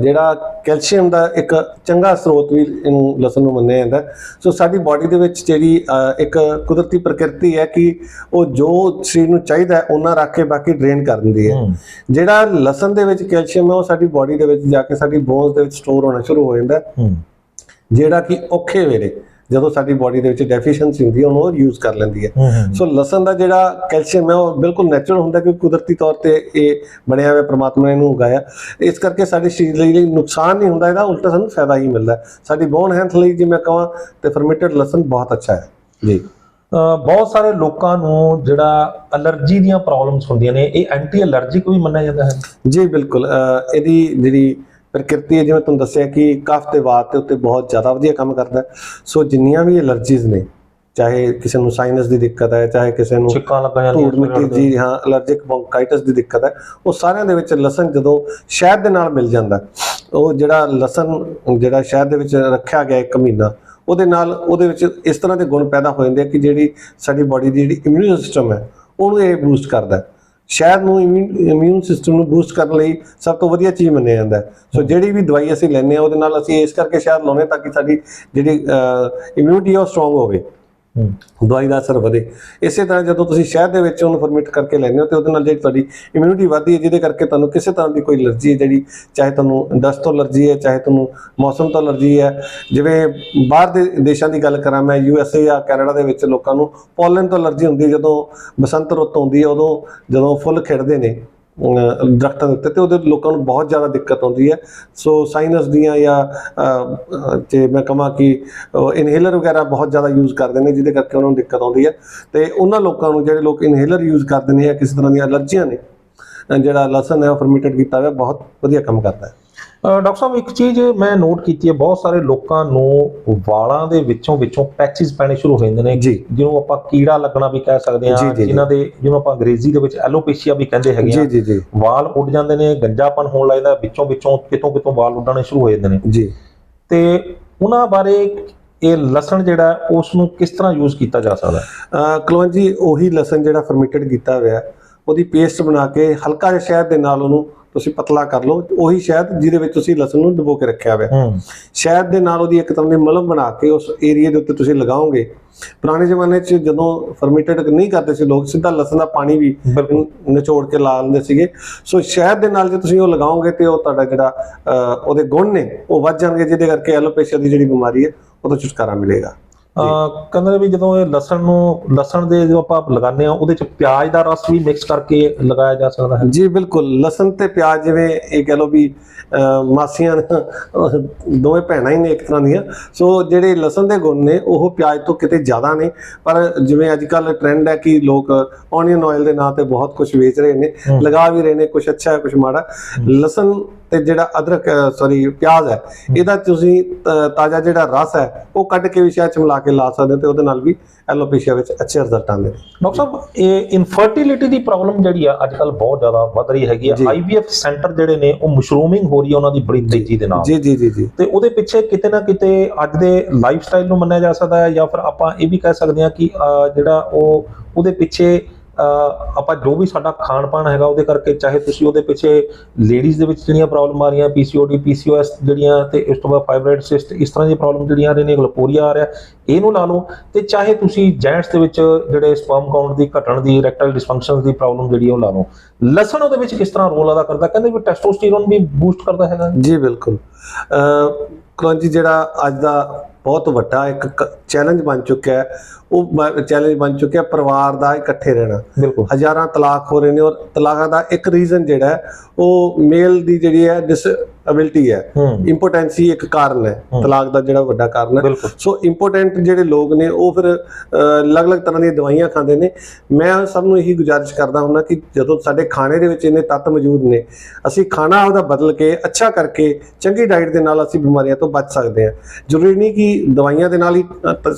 ਜਿਹੜਾ ਕੈਲਸ਼ੀਅਮ ਦਾ ਇੱਕ ਚੰਗਾ ਸਰੋਤ ਵੀ ਇਹਨੂੰ ਲਸਣ ਨੂੰ ਮੰਨਿਆ ਜਾਂਦਾ। ਸੋ ਸਾਡੀ ਬਾਡੀ ਦੇ ਵਿੱਚ ਜਿਹੜੀ ਇੱਕ ਕੁਦਰਤੀ ਪ੍ਰਕਿਰਤੀ ਹੈ ਕਿ ਉਹ ਜੋ ਸਰੀਰ ਨੂੰ ਚਾਹੀਦਾ ਹੈ ਉਹਨਾਂ ਰੱਖ ਕੇ ਬਾਕੀ ਡਰੇਨ ਕਰ ਦਿੰਦੀ ਹੈ। ਜਿਹੜਾ ਲਸਣ ਦੇ ਵਿੱਚ ਕੈਲਸ਼ੀਅਮ ਹੈ ਉਹ ਸਾਡੀ ਬਾਡੀ ਦੇ ਵਿੱਚ ਜਾ ਕੇ ਸਾਡੀ ਬੋਨਸ ਦੇ ਵਿੱਚ ਸਟੋਰ ਹੋਣਾ ਸ਼ੁਰੂ ਹੋ ਜਾਂਦਾ ਜਿਹੜਾ ਕਿ ਔਖੇ ਵੇਲੇ ਜਦੋਂ ਸਾਡੀ ਬਾਡੀ ਦੇ ਵਿੱਚ ਡੈਫੀਸ਼ੀਐਂਸੀ ਹੁੰਦੀ ਹੈ ਉਹਨੂੰ ਉਹ ਯੂਜ਼ ਕਰ ਲੈਂਦੀ ਹੈ। ਸੋ ਲਸਣ ਦਾ ਜਿਹੜਾ ਕੈਲਸ਼ੀਅਮ ਹੈ ਉਹ ਬਿਲਕੁਲ ਨੈਚੁਰਲ ਹੁੰਦਾ ਕਿ ਕੁਦਰਤੀ ਤੌਰ ਤੇ ਇਹ ਬਣਿਆ ਹੋਇਆ ਪ੍ਰਮਾਤਮਾ ਨੇ ਇਹਨੂੰ ਉਗਾਇਆ। ਇਸ ਕਰਕੇ ਸਾਡੇ ਸਰੀਰ ਲਈ ਨੁਕਸਾਨ ਨਹੀਂ ਹੁੰਦਾ ਇਹਦਾ ਉਲਟਾ ਸਾਨੂੰ ਫਾਇਦਾ ਹੀ ਮਿਲਦਾ। ਸਾਡੀ ਬੋਨ ਹੈਲਥ ਲਈ ਜੇ ਮੈਂ ਕਹਾਂ ਤੇ ਫਰਮੈਂਟਡ ਲਸਣ ਬਹੁਤ ਅੱਛਾ ਹੈ। ਜੀ। ਬਹੁਤ ਸਾਰੇ ਲੋਕਾਂ ਨੂੰ ਜਿਹੜਾ ਅਲਰਜੀ ਦੀਆਂ ਪ੍ਰੋਬਲਮਸ ਹੁੰਦੀਆਂ ਨੇ ਇਹ ਐਂਟੀ ਅਲਰਜੀਕ ਵੀ ਮੰਨਿਆ ਜਾਂਦਾ ਹੈ। ਜੀ ਬਿਲਕੁਲ। ਇਹਦੀ ਜਿਹੜੀ ਪ੍ਰਕਿਰਤੀ ਹੈ ਜਿਵੇਂ ਤੁਹਾਨੂੰ ਦੱਸਿਆ ਕਿ ਕਫ ਤੇ ਵਾਤ ਦੇ ਉੱਤੇ ਬਹੁਤ ਜ਼ਿਆਦਾ ਵਧੀਆ ਕੰਮ ਕਰਦਾ। ਸੋ ਜਿੰਨੀਆਂ ਵੀ ਅਲਰਜੀਜ਼ ਨੇ ਚਾਹੇ ਕਿਸੇ ਨੂੰ ਸਾਈਨਸ ਦੀ ਦਿੱਕਤ ਹੈ ਚਾਹੇ ਕਿਸੇ ਨੂੰ ਛਿੱਕਾਂ ਲੱਗ ਜਾਂਦੀਆਂ ਧੂੜ ਮਿੱਟੀ ਦੀ ਹਾਂ ਅਲਰਜਿਕ ਬ੍ਰੌਂਕਾਈਟਿਸ ਦੀ ਦਿੱਕਤ ਹੈ ਉਹ ਸਾਰਿਆਂ ਦੇ ਵਿੱਚ ਲਸਣ ਜਦੋਂ ਸ਼ਹਿਦ ਦੇ ਨਾਲ ਮਿਲ ਜਾਂਦਾ ਉਹ ਜਿਹੜਾ ਲਸਣ ਜਿਹੜਾ ਸ਼ਹਿਦ ਦੇ ਵਿੱਚ ਰੱਖਿਆ ਗਿਆ ਇੱਕ ਮਹੀਨਾ ਉਹਦੇ ਨਾਲ ਉਹਦੇ ਵਿੱਚ ਇਸ ਤਰ੍ਹਾਂ ਦੇ ਗੁਣ ਪੈਦਾ ਹੋ ਜਾਂਦੇ ਆ ਕਿ ਜਿਹੜੀ ਸਾਡੀ ਬਾਡੀ ਦੀ ਜਿਹੜੀ ਇਮਿਊਨ ਸਿਸਟਮ ਹੈ ਉਹਨੂੰ ਇਹ ਬੂਸਟ ਕਰਦਾ ਸ਼ਹਿਦ ਨੂੰ ਇਮਿਊਨ ਸਿਸਟਮ ਨੂੰ ਬੂਸਟ ਕਰਨ ਲਈ ਸਭ ਤੋਂ ਵਧੀਆ ਚੀਜ਼ ਮੰਨਿਆ ਜਾਂਦਾ ਹੈ। ਸੋ ਜਿਹੜੀ ਵੀ ਦਵਾਈ ਅਸੀਂ ਲੈਂਦੇ ਆ ਉਹਦੇ ਨਾਲ ਅਸੀਂ ਇਸ ਕਰਕੇ ਸ਼ਹਿਦ ਲਾਉਂਦੇ ਹਾਂ ਤਾਂ ਕਿ ਸਾਡੀ ਜਿਹੜੀ ਇਮਿਊਨਿਟੀ ਉਹ ਸਟਰੋਂਗ ਹੋਵੇ। ਦਵਾਈ ਦਾ ਅਸਰ ਵਧੇ। ਇਸੇ ਤਰ੍ਹਾਂ ਜਦੋਂ ਤੁਸੀਂ ਸ਼ਹਿਦ ਦੇ ਵਿੱਚ ਉਹਨੂੰ ਫਰਮੈਂਟ ਕਰਕੇ ਲੈਂਦੇ ਹੋ ਤੇ ਉਹਦੇ ਨਾਲ ਜਿਹੜੀ ਤੁਹਾਡੀ ਇਮਿਊਨਿਟੀ ਵਧਦੀ ਹੈ, ਜਿਹਦੇ ਕਰਕੇ ਤੁਹਾਨੂੰ ਕਿਸੇ ਤਰ੍ਹਾਂ ਦੀ ਕੋਈ ਅਲਰਜੀ ਹੈ ਜਿਹੜੀ, ਚਾਹੇ ਤੁਹਾਨੂੰ ਡਸਟ ਤੋਂ ਅਲਰਜੀ ਹੈ, ਚਾਹੇ ਤੁਹਾਨੂੰ ਮੌਸਮ ਤੋਂ ਅਲਰਜੀ ਹੈ, ਜਿਵੇਂ ਬਾਹਰ ਦੇ ਦੇਸ਼ਾਂ ਦੀ ਗੱਲ ਕਰਾਂ ਮੈਂ ਯੂ ਐਸ ਏ ਜਾਂ ਕੈਨੇਡਾ ਦੇ ਵਿੱਚ ਲੋਕਾਂ ਨੂੰ ਪੋਲਨ ਤੋਂ ਅਲਰਜੀ ਹੁੰਦੀ ਹੈ, ਜਦੋਂ ਬਸੰਤ ਰੁੱਤ ਆਉਂਦੀ ਹੈ, ਉਦੋਂ ਜਦੋਂ ਫੁੱਲ ਖਿੜਦੇ ਨੇ ਦਰਖਤਾਂ ਦੇ ਉੱਤੇ ਤੇ ਉਹਦੇ ਲੋਕਾਂ ਨੂੰ ਬਹੁਤ ਜ਼ਿਆਦਾ ਦਿੱਕਤ ਆਉਂਦੀ ਹੈ। ਸੋ ਸਾਈਨਸ ਦੀਆਂ ਜਾਂ ਅਹ, ਜੇ ਮੈਂ ਕਹਾਂ ਕਿ ਇਨਹੇਲਰ ਵਗੈਰਾ ਬਹੁਤ ਜ਼ਿਆਦਾ ਯੂਜ਼ ਕਰਦੇ ਨੇ ਜਿਹਦੇ ਕਰਕੇ ਉਹਨਾਂ ਨੂੰ ਦਿੱਕਤ ਆਉਂਦੀ ਹੈ। ਤੇ ਉਹਨਾਂ ਲੋਕਾਂ ਨੂੰ ਜਿਹੜੇ ਲੋਕ ਇਨਹੇਲਰ ਯੂਜ਼ ਕਰਦੇ ਨੇ ਜਾਂ ਕਿਸੇ ਤਰ੍ਹਾਂ ਦੀਆਂ ਅਲਰਜੀਆਂ ਨੇ ਜਿਹੜਾ ਲਸਣ ਹੈ ਉਹ ਫਰਮੈਂਟਡ ਕੀਤਾ ਹੋਇਆ ਬਹੁਤ ਵਧੀਆ ਕੰਮ ਕਰਦਾ ਹੈ। ਡਾਕਟਰ ਸਾਹਿਬ ਇੱਕ ਚੀਜ਼ ਮੈਂ ਨੋਟ ਕੀਤੀ ਹੈ ਬਹੁਤ ਸਾਰੇ ਲੋਕਾਂ ਨੂੰ ਵਾਲਾਂ ਦੇ ਵਿੱਚੋਂ ਵਿੱਚੋਂ ਪੈਚਸ ਪੈਣੇ ਸ਼ੁਰੂ ਹੋ ਜਾਂਦੇ ਨੇ ਜਿਹਨੂੰ ਆਪਾਂ ਕੀੜਾ ਲੱਗਣਾ ਵੀ ਕਹਿ ਸਕਦੇ ਹਾਂ। ਜਿਨ੍ਹਾਂ ਦੇ ਜਿਹਨੂੰ ਆਪਾਂ ਅੰਗਰੇਜ਼ੀ ਦੇ ਵਿੱਚ ਐਲੋਪੇਸ਼ੀਆ ਵੀ ਕਹਿੰਦੇ ਹੈਗੇ ਆ। ਵਾਲ ਉੱਡ ਜਾਂਦੇ ਨੇ ਗੰਜਾਪਨ ਹੋਣ ਲੱਗਦਾ ਵਿੱਚੋਂ ਵਿੱਚੋਂ ਕਿਤੋਂ ਕਿਤੋਂ ਵਾਲ ਉੱਡਣੇ ਸ਼ੁਰੂ ਹੋ ਜਾਂਦੇ ਨੇ। ਜੀ। ਤੇ ਉਹਨਾਂ ਬਾਰੇ ਇਹ ਲਸਣ ਜਿਹੜਾ ਉਸ ਨੂੰ ਕਿਸ ਤਰ੍ਹਾਂ ਯੂਜ਼ ਕੀਤਾ ਜਾ ਸਕਦਾ ਕੁਲਵੰਤ ਜੀ ਉਹੀ ਲਸਣ ਜਿਹੜਾ ਫਰਮੈਂਟਡ ਕੀਤਾ ਹੋਇਆ ਉਹਦੀ ਪੇਸਟ ਬਣਾ ਕੇ ਹਲਕਾ ਜਿਹਾ ਸ਼ਹਿਦ ਦੇ ਨਾਲ ਉਹਨੂੰ ਤੁਸੀਂ ਪਤਲਾ ਕਰ ਲਓ ਉਹੀ ਸ਼ਹਿਦ ਜਿਹਦੇ ਵਿੱਚ ਤੁਸੀਂ ਲਸਣ ਨੂੰ ਡੁਬੋ ਕੇ ਰੱਖਿਆ ਹੋਇਆ। ਸ਼ਹਿਦ ਦੇ ਨਾਲ ਉਹਦੀ ਇੱਕ ਤਰ੍ਹਾਂ ਦੀ ਮਲਮ ਬਣਾ ਕੇ ਉਸ ਏਰੀਆ ਦੇ ਉੱਤੇ ਤੁਸੀਂ ਲਗਾਓਗੇ। ਪੁਰਾਣੇ ਜ਼ਮਾਨੇ 'ਚ ਜਦੋਂ ਫਰਮੈਂਟਡ ਨਹੀਂ ਕਰਦੇ ਸੀ ਲੋਕ ਸਿੱਧਾ ਲਸਣ ਦਾ ਪਾਣੀ ਵੀ ਨਿਚੋੜ ਕੇ ਲਾ ਲੈਂਦੇ ਸੀਗੇ। ਸੋ ਸ਼ਹਿਦ ਦੇ ਨਾਲ ਜੇ ਤੁਸੀਂ ਉਹ ਲਗਾਓਗੇ ਤੇ ਉਹ ਤੁਹਾਡਾ ਜਿਹੜਾ ਉਹਦੇ ਗੁਣ ਨੇ ਉਹ ਵੱਧ ਜਾਣਗੇ ਜਿਹਦੇ ਕਰਕੇ ਐਲੋਪੇਸ਼ੀਆ ਦੀ ਜਿਹੜੀ ਬਿਮਾਰੀ ਹੈ ਉਹ ਤੋਂ ਛੁਟਕਾਰਾ ਮਿਲੇਗਾ। ਕਹਿੰਦੇ ਵੀ ਜਦੋਂ ਇਹ ਲਸਣ ਨੂੰ ਲਸਣ ਦੇ ਜਦੋਂ ਆਪਾਂ ਲਗਾਉਂਦੇ ਆ ਉਹਦੇ ਚ ਪਿਆਜ਼ ਦਾ ਰਸ ਵੀ ਮਿਕਸ ਕਰਕੇ ਲਗਾਇਆ ਜਾ ਸਕਦਾ ਹੈ। ਜੀ ਬਿਲਕੁਲ। ਲਸਣ ਤੇ ਪਿਆਜ਼ ਜਿਵੇਂ ਇਹ ਕਹ ਲਓ ਵੀ ਮਾਸੀਆਂ ਦੋਵੇਂ ਭੈਣਾਂ ਹੀ ਨੇ ਇੱਕ ਤਰ੍ਹਾਂ ਦੀਆਂ। ਸੋ ਜਿਹੜੇ ਲਸਣ ਦੇ ਗੁਣ ਨੇ ਉਹ ਪਿਆਜ਼ ਤੋਂ ਕਿਤੇ ਜ਼ਿਆਦਾ ਨੇ। ਪਰ ਜਿਵੇਂ ਅੱਜ ਕੱਲ ਟ੍ਰੈਂਡ ਹੈ ਕਿ ਲੋਕ ਔਨੀਅਨ ਆਇਲ ਦੇ ਨਾਂ ਤੇ ਬਹੁਤ ਕੁਝ ਵੇਚ ਰਹੇ ਨੇ। ਲਗਾ ਵੀ ਰਹੇ ਨੇ ਕੁਝ ਅੱਛਾ ਹੈ ਕੁਝ ਮਾੜਾ ਲਸਣ ਤੇ ਜਿਹੜਾ ਅਦਰਕ ਸੌਰੀ ਪਿਆਜ਼ ਹੈ ਇਹਦਾ ਤੁਸੀਂ ਤਾਜ਼ਾ ਜਿਹੜਾ ਰਸ ਹੈ ਉਹ ਕੱਢ ਕੇ ਵੀ ਸ਼ਾਇਦ ਚ ਮਿਲਾ ਕੇ ਲਾ ਸਕਦੇ ਤੇ ਉਹਦੇ ਨਾਲ ਵੀ ਐਲੋਪੇਸ਼ੀਆ ਵਿੱਚ ਅੱਛੇ ਰਿਜ਼ਲਟ ਆਉਂਦੇ ਨੇ। ਡਾਕਟਰ ਸਾਹਿਬ ਇਹ ਇਨਫਰਟੀਲਿਟੀ ਦੀ ਪ੍ਰੋਬਲਮ ਜਿਹੜੀ ਆ ਅੱਜ ਕੱਲ ਬਹੁਤ ਜ਼ਿਆਦਾ ਵੱਧ ਰਹੀ ਹੈਗੀ ਆ। ਆਈਵੀਐਫ ਸੈਂਟਰ ਜਿਹੜੇ ਨੇ ਉਹ ਮਸ਼ਰੂਮਿੰਗ ਹੋ ਰਹੀ ਹੈ ਉਹਨਾਂ ਦੀ ਬੜੀ ਤੇਜ਼ੀ ਦੇ ਨਾਲ। ਜੀ ਜੀ ਜੀ ਜੀ। ਤੇ ਉਹਦੇ ਪਿੱਛੇ ਕਿਤੇ ਨਾ ਕਿਤੇ ਅੱਜ ਦੇ ਲਾਈਫ ਸਟਾਈਲ ਨੂੰ ਮੰਨਿਆ ਜਾ ਸਕਦਾ ਹੈ ਜਾਂ ਫਿਰ ਆਪਾਂ ਇਹ ਵੀ ਕਹਿ ਸਕਦੇ ਹਾਂ ਕਿ ਜਿਹੜਾ ਉਹ ਉਹਦੇ ਪਿੱਛੇ ਆਪਾਂ ਜੋ ਵੀ ਸਾਡਾ ਖਾਣ ਪਾਣ ਹੈਗਾ ਉਹਦੇ ਕਰਕੇ, ਚਾਹੇ ਤੁਸੀਂ ਉਹਦੇ ਪਿੱਛੇ ਲੇਡੀਜ਼ ਦੇ ਵਿੱਚ ਜਿਹੜੀਆਂ ਪ੍ਰੋਬਲਮ ਆ ਰਹੀਆਂ ਪੀਸੀਓਡੀ ਪੀਸੀਓਐਸ ਜਿਹੜੀਆਂ ਤੇ ਉਸ ਤੋਂ ਬਾਅਦ ਫਾਈਬਰਾਈਡ ਸਿਸਟ ਇਸ ਤਰ੍ਹਾਂ ਦੀ ਪ੍ਰੋਬਲਮ ਜਿਹੜੀਆਂ ਆ ਰਹੀਆਂ ਨੇ, ਗਲੂਕੋਰੀਆ ਆ ਰਿਹਾ ਇਹਨੂੰ ਲਾ ਲਓ ਤੇ ਚਾਹੇ ਤੁਸੀਂ ਜੈਂਟਸ ਦੇ ਵਿੱਚ ਜਿਹੜੇ ਸਪਰਮ ਕਾਊਂਟ ਦੀ ਘਟਣ ਦੀ ਇਰੈਕਟਾਈਲ ਡਿਸਫੰਕਸ਼ਨ ਦੀ ਪ੍ਰੋਬਲਮ ਜਿਹੜੀ ਉਹ ਲਾ ਲਓ। ਲਸਣ ਉਹਦੇ ਵਿੱਚ ਕਿਸ ਤਰ੍ਹਾਂ ਰੋਲ ਅਦਾ ਕਰਦਾ? ਕਹਿੰਦੇ ਵੀ ਟੈਸਟੋਸਟੇਰੋਨ ਵੀ ਬੂਸਟ ਕਰਦਾ ਹੈਗਾ। ਜੀ ਬਿਲਕੁਲ। ਕ੍ਰਾਂਚੀ ਜਿਹੜਾ ਅੱਜ ਦਾ ਬਹੁਤ ਵੱਡਾ ਇੱਕ ਚੈਲੰਜ ਬਣ ਚੁੱਕਿਆ ਹੈ। ਉਹ ਚੈਲੰਜ ਬਣ ਚੁੱਕਿਆ ਪਰਿਵਾਰ ਦਾ ਇਕੱਠੇ ਰਹਿਣਾ। ਬਿਲਕੁਲ। ਹਜ਼ਾਰਾਂ ਤਲਾਕ ਹੋ ਰਹੇ ਨੇ ਔਰ ਤਲਾਕਾਂ ਦਾ ਇੱਕ ਰੀਜ਼ਨ ਜਿਹੜਾ ਉਹ ਮੇਲ ਦੀ ਜਿਹੜੀ ਹੈ ਡਿਸਐਬਿਲਿਟੀ ਹੈ। ਇੰਪੋਟੈਂਸੀ ਇੱਕ ਕਾਰਨ ਹੈ। ਤਲਾਕ ਦਾ ਜਿਹੜਾ ਵੱਡਾ ਕਾਰਨ ਹੈ। ਸੋ ਇੰਪੋਰਟੈਂਟ ਜਿਹੜੇ ਲੋਕ ਨੇ ਉਹ ਫਿਰ ਅਲੱਗ-ਅਲੱਗ ਤਰ੍ਹਾਂ ਦੀਆਂ ਦਵਾਈਆਂ ਖਾਂਦੇ ਨੇ। ਮੈਂ ਸਭ ਨੂੰ ਇਹੀ ਗੁਜ਼ਾਰਿਸ਼ ਕਰਦਾ ਹੁੰਦਾ ਕਿ ਜਦੋਂ ਸਾਡੇ ਖਾਣੇ ਦੇ ਵਿੱਚ ਇੰਨੇ ਤੱਤ ਮੌਜੂਦ ਨੇ ਅਸੀਂ ਖਾਣਾ ਉਹਦਾ ਬਦਲ ਕੇ ਅੱਛਾ ਕਰਕੇ ਚੰਗੀ ਡਾਈਟ ਦੇ ਨਾਲ ਅਸੀਂ ਬਿਮਾਰੀਆਂ ਤੋਂ ਬਚ ਸਕਦੇ ਹਾਂ। ਜ਼ਰੂਰੀ ਨਹੀਂ ਕਿ ਦਵਾਈਆਂ ਦੇ ਨਾਲ ਹੀ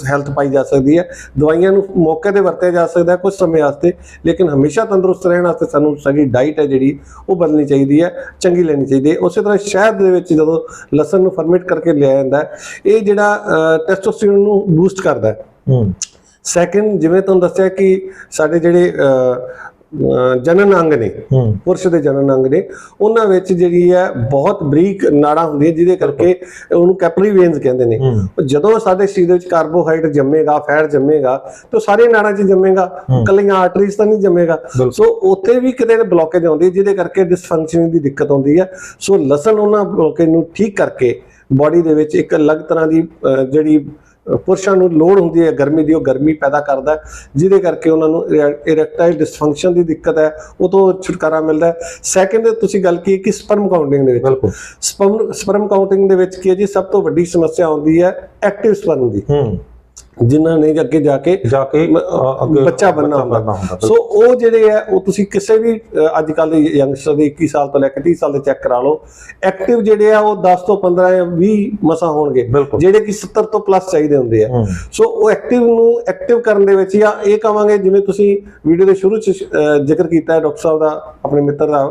ਹੈਲਥ ਪਾਈ ਜਾ ਸਕਦੀ ਹੈ। ਦਵਾਈਆਂ ਨੂੰ ਮੌਕੇ ਤੇ ਵਰਤਿਆ ਜਾ ਸਕਦਾ ਕੁਝ ਸਮੇਂ ਵਾਸਤੇ ਲੇਕਿਨ ਹਮੇਸ਼ਾ ਤੰਦਰੁਸਤ ਰਹਿਣ ਵਾਸਤੇ ਸਾਨੂੰ ਸਾਡੀ ਡਾਈਟ ਹੈ ਜਿਹੜੀ ਉਹ ਬਦਲਣੀ ਚਾਹੀਦੀ ਹੈ ਚੰਗੀ ਲੈਣੀ ਚਾਹੀਦੀ ਹੈ। ਉਸੇ ਤਰ੍ਹਾਂ ਸ਼ਹਿਦ ਦੇ ਵਿੱਚ ਜਦੋਂ ਲਸਣ ਨੂੰ ਫਰਮੈਂਟ ਕਰਕੇ ਲਿਆ ਜਾਂਦਾ ਹੈ ਇਹ ਜਿਹੜਾ ਟੈਸਟੋਸਟੇਰੋਨ ਨੂੰ ਬੂਸਟ ਕਰਦਾ ਹੈ। ਸੈਕੰਡ ਜਿਵੇਂ ਤੁਹਾਨੂੰ ਦੱਸਿਆ ਕਿ ਸਾਡੇ ਜਿਹੜੇ ਜਨਨ ਅੰਗ ਨੇ ਪੁਰਸ਼ ਦੇ ਜਨਨ ਅੰਗ ਨੇ ਉਹਨਾਂ ਵਿੱਚ ਜਿਹੜੀ ਹੈ ਬਹੁਤ ਬਰੀਕ ਨਾੜਾਂ ਹੁੰਦੀਆਂ ਜਿਹਦੇ ਕਰਕੇ ਉਹਨੂੰ ਕੈਪਲਰੀ ਵੇਨਸ ਕਹਿੰਦੇ ਨੇ। ਜਦੋਂ ਸਾਡੇ ਸਰੀਰ ਦੇ ਵਿੱਚ ਕਾਰਬੋਹਾਈਡਰੇਟ ਜੰਮੇਗਾ ਫੈਟ ਜੰਮੇਗਾ ਤੇ ਸਾਰੀਆਂ ਨਾੜਾਂ 'ਚ ਜੰਮੇਗਾ। ਕੱਲੀਆਂ ਆਰਟਰੀਜ਼ ਤਾਂ ਨਹੀਂ ਜੰਮੇਗਾ। ਸੋ ਉੱਥੇ ਵੀ ਕਿਤੇ ਬਲੋਕੇਜ ਆਉਂਦੀ ਹੈ ਜਿਹਦੇ ਕਰਕੇ ਡਿਸਫੰਕਸ਼ਨਿੰਗ ਦੀ ਦਿੱਕਤ ਆਉਂਦੀ ਹੈ। ਸੋ ਲਸਣ ਉਹਨਾਂ ਬਲੋਕੇਜ ਨੂੰ ਠੀਕ ਕਰਕੇ ਬਾਡੀ ਦੇ ਵਿੱਚ ਇੱਕ ਅਲੱਗ ਤਰ੍ਹਾਂ ਦੀ ਜਿਹੜੀ ਪੁਰਸ਼ਾਂ ਨੂੰ ਲੋੜ ਹੁੰਦੀ ਹੈ ਗਰਮੀ ਦੀ ਉਹ ਗਰਮੀ ਪੈਦਾ ਕਰਦਾ ਜਿਹਦੇ ਕਰਕੇ ਉਹਨਾਂ ਨੂੰ ਇਰੈਕਟਾਈਲ ਡਿਸਫੰਕਸ਼ਨ ਦੀ ਦਿੱਕਤ ਹੈ ਉਹ ਤੋਂ ਛੁਟਕਾਰਾ ਮਿਲਦਾ ਹੈ। ਸੈਕੰਡ ਤੁਸੀਂ ਗੱਲ ਕੀ ਕਿ ਸਪਰਮ ਕਾਊਂਟਿੰਗ ਦੇ ਵਿੱਚ। ਬਿਲਕੁਲ। ਸਪਰਮ ਸਪਰਮ ਕਾਊਂਟਿੰਗ ਦੇ ਵਿੱਚ ਕੀ ਹੈ ਜੀ ਸਭ ਤੋਂ ਵੱਡੀ ਸਮੱਸਿਆ ਆਉਂਦੀ ਹੈ ਐਕਟਿਵ ਸਪਰਮ ਦੀ। ਹੂੰ। ਜਿਨ੍ਹਾਂ ਨੇ ਅੱਗੇ ਜਾ ਕੇ ਜਾ ਕੇ ਬੱਚਾ ਬਣਨਾ ਹੁੰਦਾ। ਸੋ ਉਹ ਜਿਹੜੇ ਹੈ ਉਹ ਤੁਸੀਂ ਕਿਸੇ ਵੀ ਅੱਜ ਕੱਲ ਦੇ ਯੰਗਸਟਰ ਦੇ 21 ਸਾਲ ਤੋਂ ਲੈ ਕੇ 30 ਸਾਲ ਦੇ ਚੈੱਕ ਕਰਾ ਲਓ। ਐਕਟਿਵ ਜਿਹੜੇ ਆ ਉਹ 10 ਤੋਂ 15 ਜਾਂ 20 ਮਸਾ ਹੋਣਗੇ। ਜਿਹੜੇ ਕਿ 70 ਤੋਂ ਪਲੱਸ ਚਾਹੀਦੇ ਹੁੰਦੇ ਆ। ਸੋ ਉਹ ਐਕਟਿਵ ਨੂੰ ਐਕਟਿਵ ਕਰਨ ਦੇ ਵਿੱਚ ਜਾਂ ਇਹ ਕਵਾਂਗੇ ਜਿਵੇਂ ਤੁਸੀਂ ਵੀਡੀਓ ਦੇ ਸ਼ੁਰੂ ਚ ਜ਼ਿਕਰ ਕੀਤਾ ਹੈ ਡਾਕਟਰ ਸਾਹਿਬ ਦਾ ਆਪਣੇ ਮਿੱਤਰ ਦਾ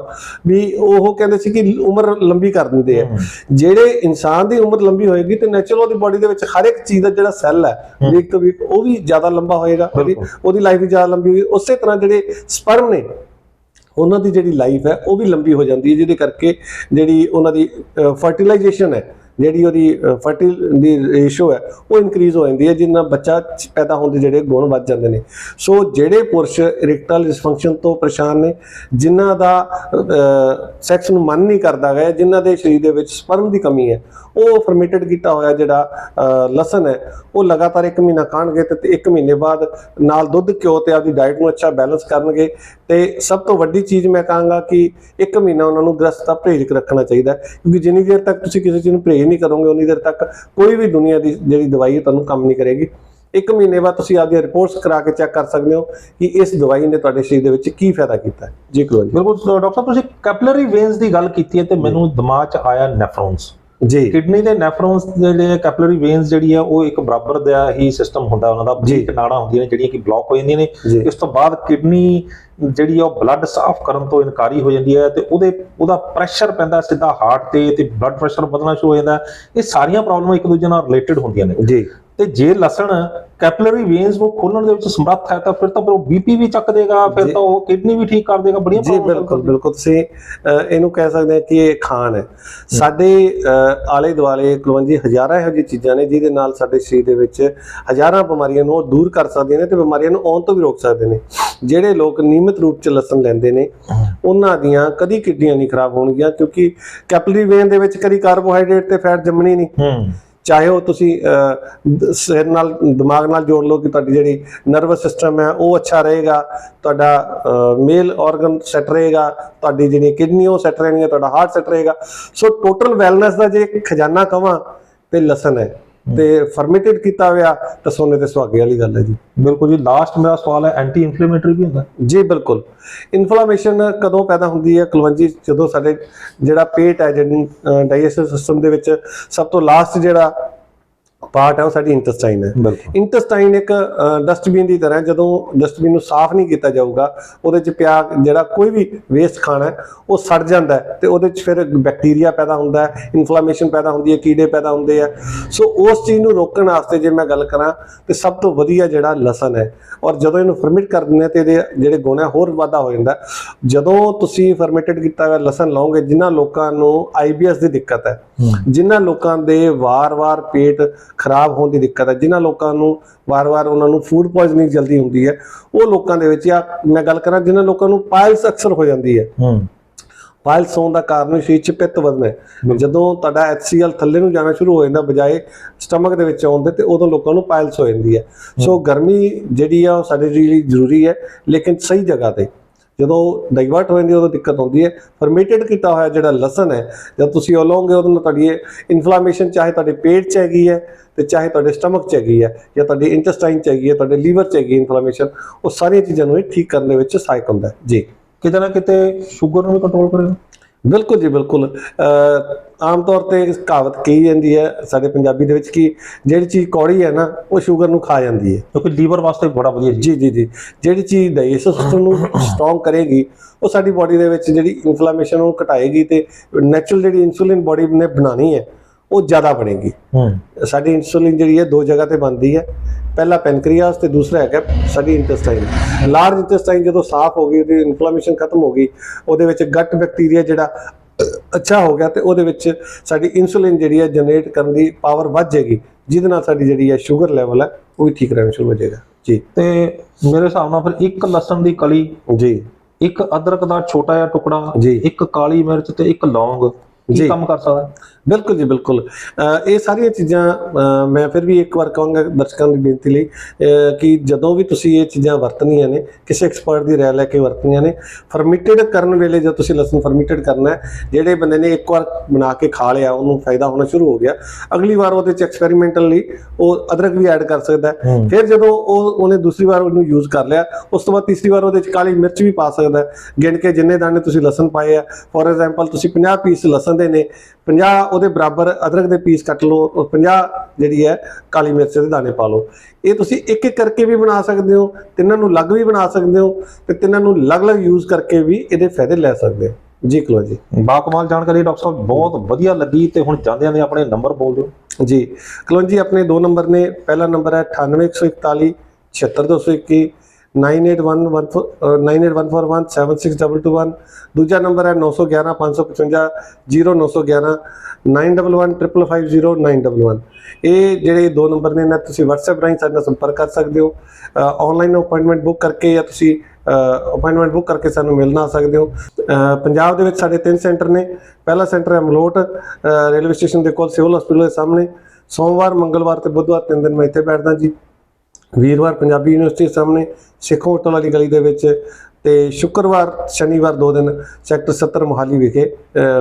ਵੀ ਉਹ ਕਹਿੰਦੇ ਸੀ ਕਿ ਉਮਰ ਲੰਬੀ ਕਰ ਦਿੰਦੇ ਆ। ਜਿਹੜੇ ਇਨਸਾਨ ਦੀ ਉਮਰ ਲੰਬੀ ਹੋਏਗੀ ਤੇ ਨੈਚੁਰਲ ਉਹਦੀ ਬਾਡੀ ਦੇ ਵਿੱਚ ਹਰ ਇੱਕ ਚੀਜ਼ ਦਾ ਜਿਹੜਾ ਸੈੱਲ ਹੈ। ਵੀਕ ਤੋਂ ਵੀਕ ਉਹ ਵੀ ਜ਼ਿਆਦਾ ਲੰਬਾ ਹੋਏਗਾ ਉਹਦੀ ਲਾਈਫ ਵੀ ਜ਼ਿਆਦਾ ਲੰਬੀ ਹੋਈ ਉਸੇ ਤਰ੍ਹਾਂ ਜਿਹੜੇ ਸਪਰਮ ਨੇ ਉਹਨਾਂ ਦੀ ਜਿਹੜੀ ਲਾਈਫ ਹੈ ਉਹ ਵੀ ਲੰਬੀ ਹੋ ਜਾਂਦੀ ਹੈ ਜਿਹਦੇ ਕਰਕੇ ਜਿਹੜੀ ਉਹਨਾਂ ਦੀ ਫਰਟੀਲਾਈਜੇਸ਼ਨ ਹੈ ਜਿਹੜੀ ਉਹਦੀ ਫਰਟੀਲ ਦੀ ਰੇਸ਼ੋ ਹੈ, ਉਹ ਇਨਕਰੀਜ਼ ਹੋ ਜਾਂਦੀ ਹੈ ਜਿਸ ਨਾਲ ਬੱਚਾ ਪੈਦਾ ਹੋਣ ਦੇ ਜਿਹੜੇ ਗੁਣ ਵੱਧ ਜਾਂਦੇ ਨੇ। ਸੋ ਜਿਹੜੇ ਪੁਰਸ਼ ਇਰੈਕਟਾਈਲ ਡਿਸਫੰਕਸ਼ਨ ਤੋਂ ਪਰੇਸ਼ਾਨ ਨੇ, ਜਿਨ੍ਹਾਂ ਦਾ ਸੈਕਸ ਨੂੰ ਮਨ ਨਹੀਂ ਕਰਦਾ ਹੈ ਜਿਨ੍ਹਾਂ ਦੇ ਸਰੀਰ ਦੇ ਵਿੱਚ ਸਪਰਮ ਦੀ ਕਮੀ ਹੈ, ਉਹ ਫਰਮੈਂਟਡ ਕੀਤਾ ਹੋਇਆ ਜਿਹੜਾ ਲਸਣ ਹੈ, ਉਹ ਲਗਾਤਾਰ 1 ਮਹੀਨਾ ਖਾਣਗੇ ਤੇ 1 ਮਹੀਨੇ ਬਾਅਦ ਨਾਲ ਦੁੱਧ, ਘਿਓ ਤੇ ਆਪਦੀ ਡਾਈਟ ਨੂੰ ਅੱਛਾ ਬੈਲੈਂਸ ਕਰਨਗੇ। ਤੇ ਸਭ ਤੋਂ ਵੱਡੀ ਚੀਜ਼ ਮੈਂ ਕਹਾਂਗਾ ਕਿ 1 ਮਹੀਨਾ ਉਹਨਾਂ ਨੂੰ ਗ੍ਰਸਤ ਦਾ ਪਰਹੇਜ਼ ਰੱਖਣਾ ਚਾਹੀਦਾ ਕਿਉਂਕਿ ਜਿੰਨੀ ਦੇਰ ਤੱਕ ਤੁਸੀਂ ਕਿਸੇ ਚੀਜ਼ ਨੂੰ ਪਰਹੇਜ਼ ਨਹੀਂ ਕਰੋਗੇ, ਉਨੀ ਦੇਰ ਤੱਕ ਕੋਈ ਵੀ ਦੁਨੀਆ ਦੀ ਜਿਹੜੀ ਦਵਾਈ ਹੈ, ਤੁਹਾਨੂੰ ਕੰਮ ਨਹੀਂ ਕਰੇਗੀ। ਇੱਕ ਮਹੀਨੇ ਬਾਅਦ ਤੁਸੀਂ ਆਪਦੀਆਂ ਰਿਪੋਰਟਸ ਕਰਾ ਕੇ ਚੈੱਕ ਕਰ ਸਕਦੇ ਹੋ ਕਿ ਇਸ ਦਵਾਈ ਨੇ ਤੁਹਾਡੇ ਸਰੀਰ ਦੇ ਵਿੱਚ ਕੀ ਫਾਇਦਾ ਕੀਤਾ। ਜੀ ਕਰੋ ਬਿਲਕੁਲ, ਡਾਕਟਰ ਸਾਹਿਬ, ਤੁਸੀਂ ਕੈਪਲਰੀ ਵੇਨਸ ਦੀ ਗੱਲ ਕੀਤੀ ਹੈ ਤੇ ਮੈਨੂੰ ਦਿਮਾਗ 'ਚ ਆਇਆ ਨੈਫਰੋਨਸ ਜੀ। ਕਿਡਨੀ ਦੇ ਨੈਫਰੋਨਸ ਜਿਹੜੇ ਕੈਪਲਰੀ ਵੇਨਸ ਜਿਹੜੀ ਆ ਉਹ ਇੱਕ ਬਰਾਬਰ ਦਾ ਹੀ ਸਿਸਟਮ ਹੁੰਦਾ ਉਹਨਾਂ ਦਾ। ਜੀ। ਨਾੜਾਂ ਹੁੰਦੀਆਂ ਨੇ ਜਿਹੜੀਆਂ ਕਿ ਬਲੌਕ ਹੋ ਜਾਂਦੀਆਂ ਨੇ। ਇਸ ਤੋਂ ਬਾਅਦ ਕਿਡਨੀ ਜਿਹੜੀ ਆ ਉਹ ਬਲੱਡ ਸਾਫ਼ ਕਰਨ ਤੋਂ ਇਨਕਾਰੀ ਹੋ ਜਾਂਦੀ ਹੈ ਤੇ ਉਹਦੇ ਉਹਦਾ ਪ੍ਰੈਸ਼ਰ ਪੈਂਦਾ ਸਿੱਧਾ ਹਾਰਟ ਤੇ ਤੇ ਬਲੱਡ ਪ੍ਰੈਸ਼ਰ ਵਧਣਾ ਸ਼ੁਰੂ ਹੋ ਜਾਂਦਾ। ਇਹ ਸਾਰੀਆਂ ਪ੍ਰੋਬਲਮਾਂ ਇੱਕ ਦੂਜੇ ਨਾਲ ਰਿਲੇਟਡ ਹੁੰਦੀਆਂ ਨੇ। ਜੀ। ਤੇ ਜੇ ਲਸਣ ਕੈਪਲਰੀ ਵੇਨਸ ਨੂੰ ਖੋਲਣ ਦੇ ਵਿੱਚ ਸਮਰੱਥ ਹੈ ਤਾਂ ਫਿਰ ਤਾਂ ਉਹ ਬੀਪੀ ਵੀ ਚੱਕ ਦੇਗਾ ਫਿਰ। ਤਾਂ ਉਹ ਕਿਡਨੀ ਵੀ ਠੀਕ ਕਰ ਦੇਗਾ ਬੜੀਆਂ ਜੀ ਬਿਲਕੁਲ ਬਿਲਕੁਲ। ਤੁਸੀਂ ਇਹਨੂੰ ਕਹਿ ਸਕਦੇ ਕਿ ਇਹ ਖਾਣ ਹੈ। ਸਾਡੇ ਆਲੇ ਦੁਆਲੇ ਕੁਲਵੰਜੀ ਹਜ਼ਾਰਾਂ ਇਹੋ ਜਿਹੀ ਚੀਜ਼ਾਂ ਨੇ ਜਿਹਦੇ ਨਾਲ ਸਾਡੇ ਸਰੀਰ ਦੇ ਵਿੱਚ ਹਜ਼ਾਰਾਂ ਬਿਮਾਰੀਆਂ ਨੂੰ ਦੂਰ ਕਰ ਸਕਦੀਆਂ ਨੇ ਤੇ ਬਿਮਾਰੀਆਂ ਨੂੰ ਆਉਣ ਤੋਂ ਵੀ ਰੋਕ ਸਕਦੇ ਨੇ। ਜਿਹੜੇ ਲੋਕ ਨਿਯਮਿਤ ਰੂਪ ਚ ਲਸਣ ਲੈਂਦੇ ਨੇ ਉਹਨਾਂ ਦੀਆਂ ਕਦੀ ਕਿਡਨੀਆਂ ਨਹੀਂ ਖਰਾਬ ਹੋਣਗੀਆਂ ਕਿਉਂਕਿ ਕੈਪਲਰੀ ਵੇਨ ਦੇ ਵਿੱਚ ਕਦੀ ਕਾਰਬੋਹਾਈਡਰੇਟ ਤੇ ਫੈਟ ਜੰਮਣੀ ਨਹੀਂ। ਚਾਹੇ ਉਹ ਤੁਸੀਂ ਸਿਰ ਨਾਲ, ਦਿਮਾਗ ਨਾਲ ਜੋੜ ਲਓ ਕਿ ਤੁਹਾਡੀ ਜਿਹੜੀ ਨਰਵਸ ਸਿਸਟਮ ਹੈ ਉਹ ਅੱਛਾ ਰਹੇਗਾ, ਤੁਹਾਡਾ ਮੇਲ ਆਰਗਨ ਸੈਟ ਰਹੇਗਾ, ਤੁਹਾਡੀ ਜਿਹੜੀ ਕਿਡਨੀ ਉਹ ਸੈਟ ਰਹਿਣੀ ਹੈ ਤੁਹਾਡਾ ਹਾਰਟ ਸੈਟ ਰਹੇਗਾ। ਸੋ ਟੋਟਲ ਵੈਲਨੈਸ ਦਾ ਜੇ ਖਜ਼ਾਨਾ ਕਵਾਂ, ਤੇ ਲਸਣ ਹੈ। ਤੇ ਫਰਮੈਂਟਡ ਕੀਤਾ ਹੋਇਆ ਤਾਂ ਸੋਨੇ ਤੇ ਸੁਹਾਗੇ ਵਾਲੀ ਗੱਲ ਹੈ ਜੀ। ਬਿਲਕੁਲ ਜੀ ਲਾਸਟ ਮੇਰਾ ਸਵਾਲ ਹੈ ਐਂਟੀ ਇਨਫਲੇਮੇਟਰੀ ਵੀ ਹੁੰਦਾ? ਜੀ ਬਿਲਕੁਲ। ਇਨਫਲੇਮੇਸ਼ਨ ਕਦੋਂ ਪੈਦਾ ਹੁੰਦੀ ਹੈ? ਕੁਲਵੰਜੀ ਜਦੋਂ ਸਾਡੇ ਜਿਹੜਾ ਪੇਟ ਹੈ ਜਿਹੜੀ ਡਾਈਜੈਸਟਿਵ ਸਿਸਟਮ ਦੇ ਵਿੱਚ ਸਭ ਤੋਂ ਲਾਸਟ ਜਿਹੜਾ ਪਾਰਟ ਹੈ ਉਹ ਸਾਡੀ ਇੰਟੈਸਟਾਈਨ ਹੈ। ਇੰਟੈਸਟਾਈਨ ਇੱਕ ਡਸਟਬਿਨ ਦੀ ਤਰ੍ਹਾਂ ਜਦੋਂ ਡਸਟਬਿਨ ਨੂੰ ਸਾਫ਼ ਨਹੀਂ ਕੀਤਾ ਜਾਊਗਾ ਉਹਦੇ ਚ ਪਿਆ ਜਿਹੜਾ ਕੋਈ ਵੀ ਵੇਸਟ ਖਾਣਾ ਉਹ ਸੜ ਜਾਂਦਾ ਤੇ ਉਹਦੇ ਚ ਫਿਰ ਬੈਕਟੀਰੀਆ ਪੈਦਾ ਹੁੰਦਾ ਹੈ ਇਨਫਲੇਮੇਸ਼ਨ ਪੈਦਾ ਹੁੰਦੀ ਹੈ ਕੀੜੇ ਪੈਦਾ ਹੁੰਦੇ ਆ। ਸੋ ਉਸ ਚੀਜ਼ ਨੂੰ ਰੋਕਣ ਵਾਸਤੇ ਜੇ ਮੈਂ ਗੱਲ ਕਰਾਂ ਤੇ ਸਭ ਤੋਂ ਵਧੀਆ ਜਿਹੜਾ ਲਸਣ ਹੈ ਔਰ ਜਦੋਂ ਇਹਨੂੰ ਫਰਮੈਂਟ ਕਰ ਦਿੰਦੇ ਤੇ ਇਹਦੇ ਜਿਹੜੇ ਗੁਣ ਹੈ ਹੋਰ ਵਾਧਾ ਹੋ ਜਾਂਦਾ। ਜਦੋਂ ਤੁਸੀਂ ਫਰਮੈਂਟਡ ਕੀਤਾ ਹੋਇਆ ਲਸਣ ਲਾਓਗੇ ਜਿਨ੍ਹਾਂ ਲੋਕਾਂ ਨੂੰ ਆਈਬੀਐਸ ਦੀ ਦਿੱਕਤ ਹੈ। ਜਿਨ੍ਹਾਂ ਲੋਕਾਂ ਦੇ ਵਾਰ-ਵਾਰ ਪੇਟ ਖਰਾਬ ਹੋਣ ਦੀ ਦਿੱਕਤ ਹੈ। ਜਿਨ੍ਹਾਂ ਲੋਕਾਂ ਨੂੰ ਵਾਰ-ਵਾਰ ਉਹਨਾਂ ਨੂੰ ਫੂਡ ਪੋਇਜ਼ਨਿੰਗ ਜਲਦੀ ਹੁੰਦੀ ਹੈ ਉਹ ਲੋਕਾਂ ਦੇ ਵਿੱਚ ਜਾਂ ਮੈਂ ਗੱਲ ਕਰਾਂ ਜਿਨ੍ਹਾਂ ਲੋਕਾਂ ਨੂੰ ਪਾਇਲਸ ਅਕਸਰ ਹੋ ਜਾਂਦੀ ਹੈ। ਹੂੰ। ਪਾਇਲਸ ਹੋਣ ਦਾ ਕਾਰਨ ਸਰੀਰ ਚ ਪਿੱਤ ਵਧਣਾ ਹੈ। ਜਦੋਂ ਤੁਹਾਡਾ HCl ਥੱਲੇ ਨੂੰ ਜਾਣਾ ਸ਼ੁਰੂ ਹੋ ਜਾਂਦਾ ਬਜਾਏ ਸਟਮਕ ਦੇ ਵਿੱਚ ਆਉਂਦੇ ਤੇ ਉਦੋਂ ਲੋਕਾਂ ਨੂੰ ਪਾਇਲਸ ਹੋ ਜਾਂਦੀ ਹੈ। ਸੋ ਗਰਮੀ ਜਿਹੜੀ ਆ ਉਹ ਸਾਡੇ ਲਈ ਜ਼ਰੂਰੀ ਹੈ ਲੇਕਿਨ ਸਹੀ ਜਗ੍ਹਾ ਤੇ। ਜਦੋਂ ਡਾਈਵਰਟ ਹੋ ਜਾਂਦੀ ਉਦੋਂ ਦਿੱਕਤ ਹੁੰਦੀ ਹੈ। ਫਰਮੇਟਡ ਕੀਤਾ ਹੋਇਆ ਜਿਹੜਾ ਲਸਣ ਹੈ, ਜਦ ਤੁਸੀਂ ਉਹ ਲਓਗੇ ਨਾਲ ਤੁਹਾਡੀ ਇਨਫਲੇਮੇਸ਼ਨ ਚਾਹੇ ਤੁਹਾਡੇ ਪੇਟ 'ਚ ਹੈਗੀ ਹੈ ਤੇ ਚਾਹੇ ਤੁਹਾਡੇ ਸਟਮਕ 'ਚ ਹੈਗੀ ਹੈ ਜਾਂ ਤੁਹਾਡੇ ਇੰਟੈਸਟਾਈਨ 'ਚ ਹੈਗੀ ਹੈ, ਤੁਹਾਡੇ ਲੀਵਰ 'ਚ ਹੈਗੀ ਇਨਫਲੇਮੇਸ਼ਨ ਉਹ ਸਾਰੀਆਂ ਚੀਜ਼ਾਂ ਨੂੰ ਇਹ ਠੀਕ ਕਰਨ ਦੇ ਵਿੱਚ ਸਹਾਇਕ ਹੁੰਦਾ ਜੀ। ਕਿਤੇ ਨਾ ਕਿਤੇ ਸ਼ੂਗਰ ਨੂੰ ਵੀ ਕੰਟਰੋਲ ਕਰੇਗਾ। ਬਿਲਕੁਲ ਜੀ ਬਿਲਕੁਲ। ਆਮ ਤੌਰ ਤੇ ਇਸ ਕਹਾਵਤ ਕਹੀ ਜਾਂਦੀ ਹੈ ਸਾਡੇ ਪੰਜਾਬੀ ਦੇ ਵਿੱਚ ਕਿ ਜਿਹੜੀ ਚੀਜ਼ ਕੌੜੀ ਹੈ ਨਾ ਉਹ ਸ਼ੂਗਰ ਨੂੰ ਖਾ ਜਾਂਦੀ ਹੈ। ਕਿਉਂਕਿ ਲੀਵਰ ਵਾਸਤੇ ਬੜਾ ਵਧੀਆ ਜੀ। ਜੀ ਜੀ ਜਿਹੜੀ ਚੀਜ਼ ਡਾਈਜੈਸਟਿਵ ਸਿਸਟਮ ਨੂੰ ਸਟਰੋਂਗ ਕਰੇਗੀ ਉਹ ਸਾਡੀ ਬਾਡੀ ਦੇ ਵਿੱਚ ਜਿਹੜੀ ਇਨਫਲੇਮੇਸ਼ਨ ਨੂੰ ਘਟਾਏਗੀ ਤੇ ਨੈਚੁਰਲ ਜਿਹੜੀ ਇਨਸੂਲਿਨ ਬਾਡੀ ਨੇ ਬਣਾਣੀ ਹੈ ਉਹ ਜ਼ਿਆਦਾ ਬਣੇਗੀ। ਸਾਡੀ ਇਨਸੂਲਿਨ ਜਿਹੜੀ ਹੈ ਦੋ ਜਗ੍ਹਾ ਤੇ ਬਣਦੀ ਹੈ। ਪਹਿਲਾ ਪੈਨਕ੍ਰੀਆਸ ਤੇ ਦੂਸਰਾ ਹੈਗਾ ਸਾਡੀ ਇੰਟੈਸਟਾਈਨ ਲਾਰਜ ਇੰਟੈਸਟਾਈਨ ਜਦੋਂ ਸਾਫ਼ ਹੋ ਗਈ ਉਹਦੀ ਇਨਫਲੇਮੇਸ਼ਨ ਖਤਮ ਹੋ ਗਈ ਉਹਦੇ ਵਿੱਚ ਗੱਟ ਬੈਕਟੀਰੀਆ ਜਿਹੜਾ ਅੱਛਾ ਹੋ ਗਿਆ ਤੇ ਉਹਦੇ ਵਿੱਚ ਸਾਡੀ ਇਨਸੂਲਿਨ ਜਿਹੜੀ ਹੈ ਜਨਰੇਟ ਕਰਨ ਦੀ ਪਾਵਰ ਵੱਧ ਜਾਏਗੀ। ਜਿਹਦੇ ਨਾਲ ਸਾਡੀ ਜਿਹੜੀ ਹੈ ਸ਼ੂਗਰ ਲੈਵਲ ਹੈ ਉਹ ਵੀ ਠੀਕ ਰਹਿਣਾ ਸ਼ੁਰੂ ਹੋ ਜਾਏਗਾ। ਜੀ। ਤੇ ਮੇਰੇ ਹਿਸਾਬ ਨਾਲ ਫਿਰ ਇੱਕ ਲਸਣ ਦੀ ਕਲੀ ਜੀ। ਇੱਕ ਅਦਰਕ ਦਾ ਛੋਟਾ ਜਿਹਾ ਟੁਕੜਾ ਜੀ। ਇੱਕ ਕਾਲੀ ਮਿਰਚ ਤੇ ਇੱਕ ਲੌਂਗ। ਜੀ। ਕੀ ਕੰਮ ਕਰ ਸਕਦਾ? ਬਿਲਕੁਲ ਜੀ ਬਿਲਕੁਲ। ਇਹ ਸਾਰੀਆਂ ਚੀਜ਼ਾਂ ਮੈਂ ਫਿਰ ਵੀ ਇੱਕ ਵਾਰ ਕਹਾਂਗਾ ਦਰਸ਼ਕਾਂ ਦੀ ਬੇਨਤੀ ਲਈ ਕਿ ਜਦੋਂ ਵੀ ਤੁਸੀਂ ਇਹ ਚੀਜ਼ਾਂ ਵਰਤਣੀਆਂ ਨੇ ਕਿਸੇ ਐਕਸਪਰਟ ਦੀ ਰਾਏ ਲੈ ਕੇ ਵਰਤਣੀਆਂ ਨੇ ਫਰਮੈਂਟਡ ਕਰਨ ਵੇਲੇ ਜਦ ਤੁਸੀਂ ਲਸਣ ਫਰਮੈਂਟਡ ਕਰਨਾ ਹੈ ਜਿਹੜੇ ਬੰਦੇ ਨੇ ਇੱਕ ਵਾਰ ਬਣਾ ਕੇ ਖਾ ਲਿਆ ਉਹਨੂੰ ਫਾਇਦਾ ਹੋਣਾ ਸ਼ੁਰੂ ਹੋ ਗਿਆ। ਅਗਲੀ ਵਾਰ ਉਹਦੇ ਚ ਐਕਸਪੈਰੀਮੈਂਟਲ ਲਈ ਉਹ ਅਦਰਕ ਵੀ ਐਡ ਕਰ ਸਕਦਾ। ਫਿਰ ਜਦੋਂ ਉਹ ਉਹਨੇ ਦੂਸਰੀ ਵਾਰ ਉਹਨੂੰ ਯੂਜ਼ ਕਰ ਲਿਆ ਉਸ ਤੋਂ ਬਾਅਦ ਤੀਸਰੀ ਵਾਰ ਉਹਦੇ ਚ ਕਾਲੀ ਮਿਰਚ ਵੀ ਪਾ ਸਕਦਾ ਗਿਣ ਕੇ ਜਿੰਨੇ ਦਾਣੇ ਤੁਸੀਂ ਲਸਣ ਪਾਏ ਆ ਫੋਰ ਐਗਜ਼ਾਮਪਲ ਤੁਸੀਂ 50 ਪੀਸ ਲਸਣ ਦੇ ਨੇ 50 ਉਹਦੇ ਬਰਾਬਰ ਅਦਰਕ ਦੇ ਪੀਸ ਕੱਟ ਲਓ ਔਰ 50 ਜਿਹੜੀ ਹੈ ਕਾਲੀ ਮਿਰਚ ਦੇ ਦਾਣੇ ਪਾ ਲਓ। ਇਹ ਤੁਸੀਂ ਇੱਕ ਇੱਕ ਕਰਕੇ ਵੀ ਬਣਾ ਸਕਦੇ ਹੋ ਤਿੰਨਾਂ ਨੂੰ ਅਲੱਗ ਵੀ ਬਣਾ ਸਕਦੇ ਹੋ ਤੇ ਤਿੰਨਾਂ ਨੂੰ ਅਲੱਗ-ਅਲੱਗ ਯੂਜ਼ ਕਰਕੇ ਵੀ ਇਹਦੇ ਫਾਇਦੇ ਲੈ ਸਕਦੇ ਹੋ। ਜੀ ਕਲੋ ਜੀ। ਬਾ ਕਮਾਲ ਜਾਣਕਾਰੀ ਡਾਕਟਰ ਸਾਹਿਬ ਬਹੁਤ ਵਧੀਆ ਲੱਗੀ ਤੇ ਹੁਣ ਜਾਂਦਿਆਂ ਦੇ ਆਪਣੇ ਨੰਬਰ ਬੋਲ ਦਿਓ। ਜੀ ਕਲੋਨ ਜੀ ਆਪਣੇ ਦੋ ਨੰਬਰ ਨੇ ਪਹਿਲਾ ਨੰਬਰ ਹੈ 98141 76221 9814176221 ਦੂਜਾ ਨੰਬਰ ਹੈ 911 555 0911 9115550911 ਇਹ ਜਿਹੜੇ ਦੋ ਨੰਬਰ ਨੇ ਨਾ ਤੁਸੀਂ WhatsApp ਰਾਹੀਂ ਸਾਡੇ ਨਾਲ ਸੰਪਰਕ ਕਰ ਸਕਦੇ ਹੋ ਆਨਲਾਈਨ ਅਪਾਇੰਟਮੈਂਟ ਬੁੱਕ ਕਰਕੇ ਜਾਂ ਤੁਸੀਂ ਅਪਾਇੰਟਮੈਂਟ ਬੁੱਕ ਕਰਕੇ ਸਾਨੂੰ ਮਿਲਣ ਆ ਸਕਦੇ ਹੋ ਪੰਜਾਬ ਦੇ ਵਿੱਚ ਸਾਡੇ ਤਿੰਨ ਸੈਂਟਰ ਨੇ ਪਹਿਲਾ ਸੈਂਟਰ ਹੈ ਮਲੋਟ ਰੇਲਵੇ ਸਟੇਸ਼ਨ ਦੇ ਕੋਲ ਸਿਵਲ ਹਸਪੀਟਲ ਦੇ ਸਾਹਮਣੇ ਸੋਮਵਾਰ ਮੰਗਲਵਾਰ ਤੇ ਬੁੱਧਵਾਰ ਤਿੰਨ ਦਿਨ ਮੈਂ ਇੱਥੇ ਬੈਠਦਾ ਜੀ ਵੀਰਵਾਰ ਪੰਜਾਬੀ ਯੂਨੀਵਰਸਿਟੀ ਦੇ ਸਾਹਮਣੇ ਸਿੱਖ ਹੋਟਲ ਵਾਲੀ ਗਲੀ ਦੇ ਵਿੱਚ ਤੇ ਸ਼ੁੱਕਰਵਾਰ, ਸ਼ਨੀਵਾਰ ਦੋ ਦਿਨ ਸੈਕਟਰ 70 ਮੋਹਾਲੀ ਵਿਖੇ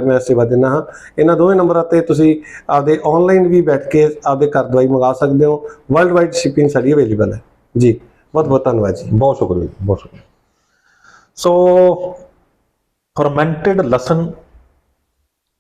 ਮੈਂ ਸੇਵਾ ਦਿੰਦਾ ਹਾਂ। ਇਹਨਾਂ ਦੋਵੇਂ ਨੰਬਰਾਂ ਤੇ ਤੁਸੀਂ ਆਪਦੇ ਆਨਲਾਈਨ ਵੀ ਬੈਠ ਕੇ ਆਪਦੇ ਘਰ ਦਵਾਈ ਮੰਗਾ ਸਕਦੇ ਹੋ। ਵਰਲਡ ਵਾਈਡ ਸ਼ਿਪਿੰਗ ਸਾਡੀ ਅਵੇਲੇਬਲ ਹੈ। ਜੀ ਬਹੁਤ ਬਹੁਤ ਧੰਨਵਾਦ ਜੀ। ਬਹੁਤ ਸ਼ੁਕਰੀਆ ਬਹੁਤ ਸ਼ੁਕਰੀਆ। ਸੋ ਫਰਮੈਂਟਡ ਲਸਣ,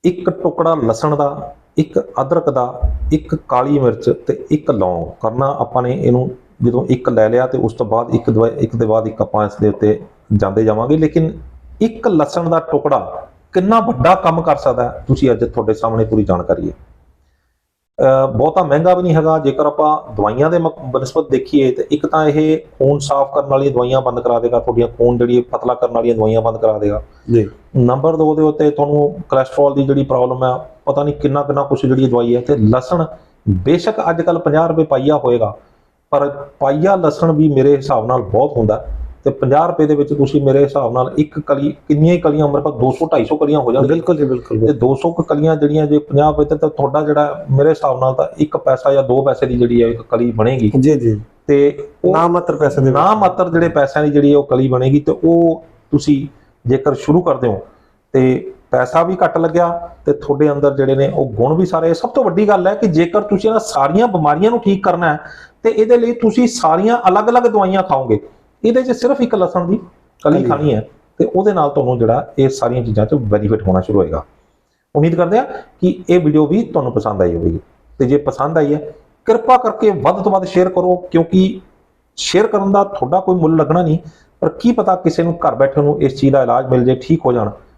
ਇੱਕ ਟੁਕੜਾ ਲਸਣ ਦਾ, ਇੱਕ ਅਦਰਕ ਦਾ, ਇੱਕ ਕਾਲੀ ਮਿਰਚ ਤੇ ਇੱਕ ਲੌਂਗ। ਕਰਨਾ ਆਪਾਂ ਨੇ ਇਹਨੂੰ ਜਦੋਂ ਇੱਕ ਲੈ ਲਿਆ ਤੇ ਉਸ ਤੋਂ ਬਾਅਦ ਇੱਕ ਦਵਾ ਇੱਕ ਦੇ ਬਾਅਦ ਇੱਕ ਆਪਾਂ ਇਸ ਦੇ ਉੱਤੇ ਜਾਂਦੇ ਜਾਵਾਂਗੇ। ਲੇਕਿਨ ਇੱਕ ਲਸਣ ਦਾ ਟੁਕੜਾ ਕਿੰਨਾ ਵੱਡਾ ਕੰਮ ਕਰ ਸਕਦਾ ਤੁਸੀਂ ਅੱਜ ਤੁਹਾਡੇ ਸਾਹਮਣੇ ਪੂਰੀ ਜਾਣਕਾਰੀ ਹੈ। ਬਹੁਤਾ ਮਹਿੰਗਾ ਵੀ ਨਹੀਂ ਹੈਗਾ। ਜੇਕਰ ਆਪਾਂ ਦਵਾਈਆਂ ਦੇ ਬਨਸਬਤ ਦੇਖੀਏ ਤੇ ਇੱਕ ਤਾਂ ਇਹ ਖੂਨ ਸਾਫ਼ ਕਰਨ ਵਾਲੀਆਂ ਦਵਾਈਆਂ ਬੰਦ ਕਰਾ ਦੇਗਾ ਤੁਹਾਡੀਆਂ ਖੂਨ ਜਿਹੜੀ ਪਤਲਾ ਕਰਨ ਵਾਲੀਆਂ ਦਵਾਈਆਂ ਬੰਦ ਕਰਾ ਦੇਗਾ। ਜੀ। ਨੰਬਰ 2 ਦੇ ਉੱਤੇ ਤੁਹਾਨੂੰ ਕੋਲੇਸਟ੍ਰੋਲ ਦੀ ਜਿਹੜੀ ਪ੍ਰੋਬਲਮ ਹੈ ਪਤਾ ਨਹੀਂ ਕਿੰਨਾ ਕਿੰਨਾ ਕੁਛ ਜਿਹੜੀ ਦਵਾਈ ਹੈ ਤੇ ਲਸਣ ਬੇਸ਼ੱਕ ਅੱਜ ਕੱਲ 50 ਰੁਪਏ ਪਾਈਆ ਹੋਏਗਾ। ਪਰ ਪਾਈਆ ਲਸਣ ਵੀ ਮੇਰੇ ਹਿਸਾਬ ਨਾਲ ਬਹੁਤ ਹੁੰਦਾ ਤੇ 50 ਰੁਪਏ ਦੇ ਵਿੱਚ ਤੁਸੀਂ ਮੇਰੇ ਹਿਸਾਬ ਨਾਲ ਇੱਕ ਕਲੀ ਕਿੰਨੀਆਂ ਹੀ ਕਲੀਆਂ ਮੇਰੇ ਕੋਲ 200 250 ਕਲੀਆਂ ਹੋ ਜਾਣਗੀਆਂ। ਬਿਲਕੁਲ ਜੀ ਬਿਲਕੁਲ ਤੇ 200 ਕੁ ਕਲੀਆਂ ਜਿਹੜੀਆਂ ਜੇ 50 ਰੁਪਏ ਤੇ ਤਾਂ ਤੁਹਾਡਾ ਜਿਹੜਾ ਮੇਰੇ ਹਿਸਾਬ ਨਾਲ ਤਾਂ ਇੱਕ ਪੈਸਾ ਜਾਂ 2 ਪੈਸੇ ਦੀ ਜਿਹੜੀ ਹੈ ਇੱਕ ਕਲੀ ਬਣੇਗੀ। ਜੀ ਜੀ। ਤੇ ਨਾ ਮਾਤਰ ਪੈਸੇ ਦੇ ਨਾ ਮਾਤਰ ਜਿਹੜੇ ਪੈਸਿਆਂ ਦੀ ਜਿਹੜੀ ਉਹ ਕਲੀ ਬਣੇਗੀ ਤੇ ਉਹ ਤੁਸੀਂ ਜੇਕਰ ਸ਼ੁਰੂ ਕਰਦੇ ਹੋ ਤੇ ਪੈਸਾ ਵੀ ਘੱਟ ਲੱਗਿਆ ਤੇ ਤੁਹਾਡੇ ਅੰਦਰ ਜਿਹੜੇ ਨੇ ਉਹ ਗੁਣ ਵੀ ਸਾਰੇ। ਸਭ ਤੋਂ ਵੱਡੀ ਗੱਲ ਹੈ ਕਿ ਜੇਕਰ ਤੁਸੀਂ ਇਹਨਾਂ ਸਾਰੀਆਂ ਬਿਮਾਰੀਆਂ ਨੂੰ ਠੀਕ ਕਰਨਾ ਹੈ ਤੇ ਇਹਦੇ ਲਈ ਤੁਸੀਂ ਸਾਰੀਆਂ ਅਲੱਗ-ਅਲੱਗ ਦਵਾਈਆਂ ਖਾਓਗੇ। ਇਹਦੇ 'ਚ ਸਿਰਫ ਇੱਕ ਲਸਣ ਦੀ ਕਲੀ। ਖਾਣੀ ਹੈ ਤੇ ਉਹਦੇ ਨਾਲ ਤੁਹਾਨੂੰ ਜਿਹੜਾ ਇਹ ਸਾਰੀਆਂ ਚੀਜ਼ਾਂ 'ਚ ਬੈਨੀਫਿਟ ਹੋਣਾ ਸ਼ੁਰੂ ਹੋਏਗਾ। ਉਮੀਦ ਕਰਦੇ ਆ ਕਿ ਇਹ ਵੀਡੀਓ ਵੀ ਤੁਹਾਨੂੰ ਪਸੰਦ ਆਈ ਹੋਵੇਗੀ। ਤੇ ਜੇ ਪਸੰਦ ਆਈ ਹੈ ਕਿਰਪਾ ਕਰਕੇ ਵੱਧ ਤੋਂ ਵੱਧ ਸ਼ੇਅਰ ਕਰੋ ਕਿਉਂਕਿ ਸ਼ੇਅਰ ਕਰਨ ਦਾ ਤੁਹਾਡਾ ਕੋਈ ਮੁੱਲ ਲੱਗਣਾ ਨਹੀਂ ਪਰ ਕੀ ਪਤਾ ਕਿਸੇ ਨੂੰ ਘਰ ਬੈਠੇ ਨੂੰ ਇਸ ਚੀਜ਼ ਦਾ ਇਲਾਜ ਮਿਲ ਜੇ ਠੀਕ ਹੋ ਜਾਣ।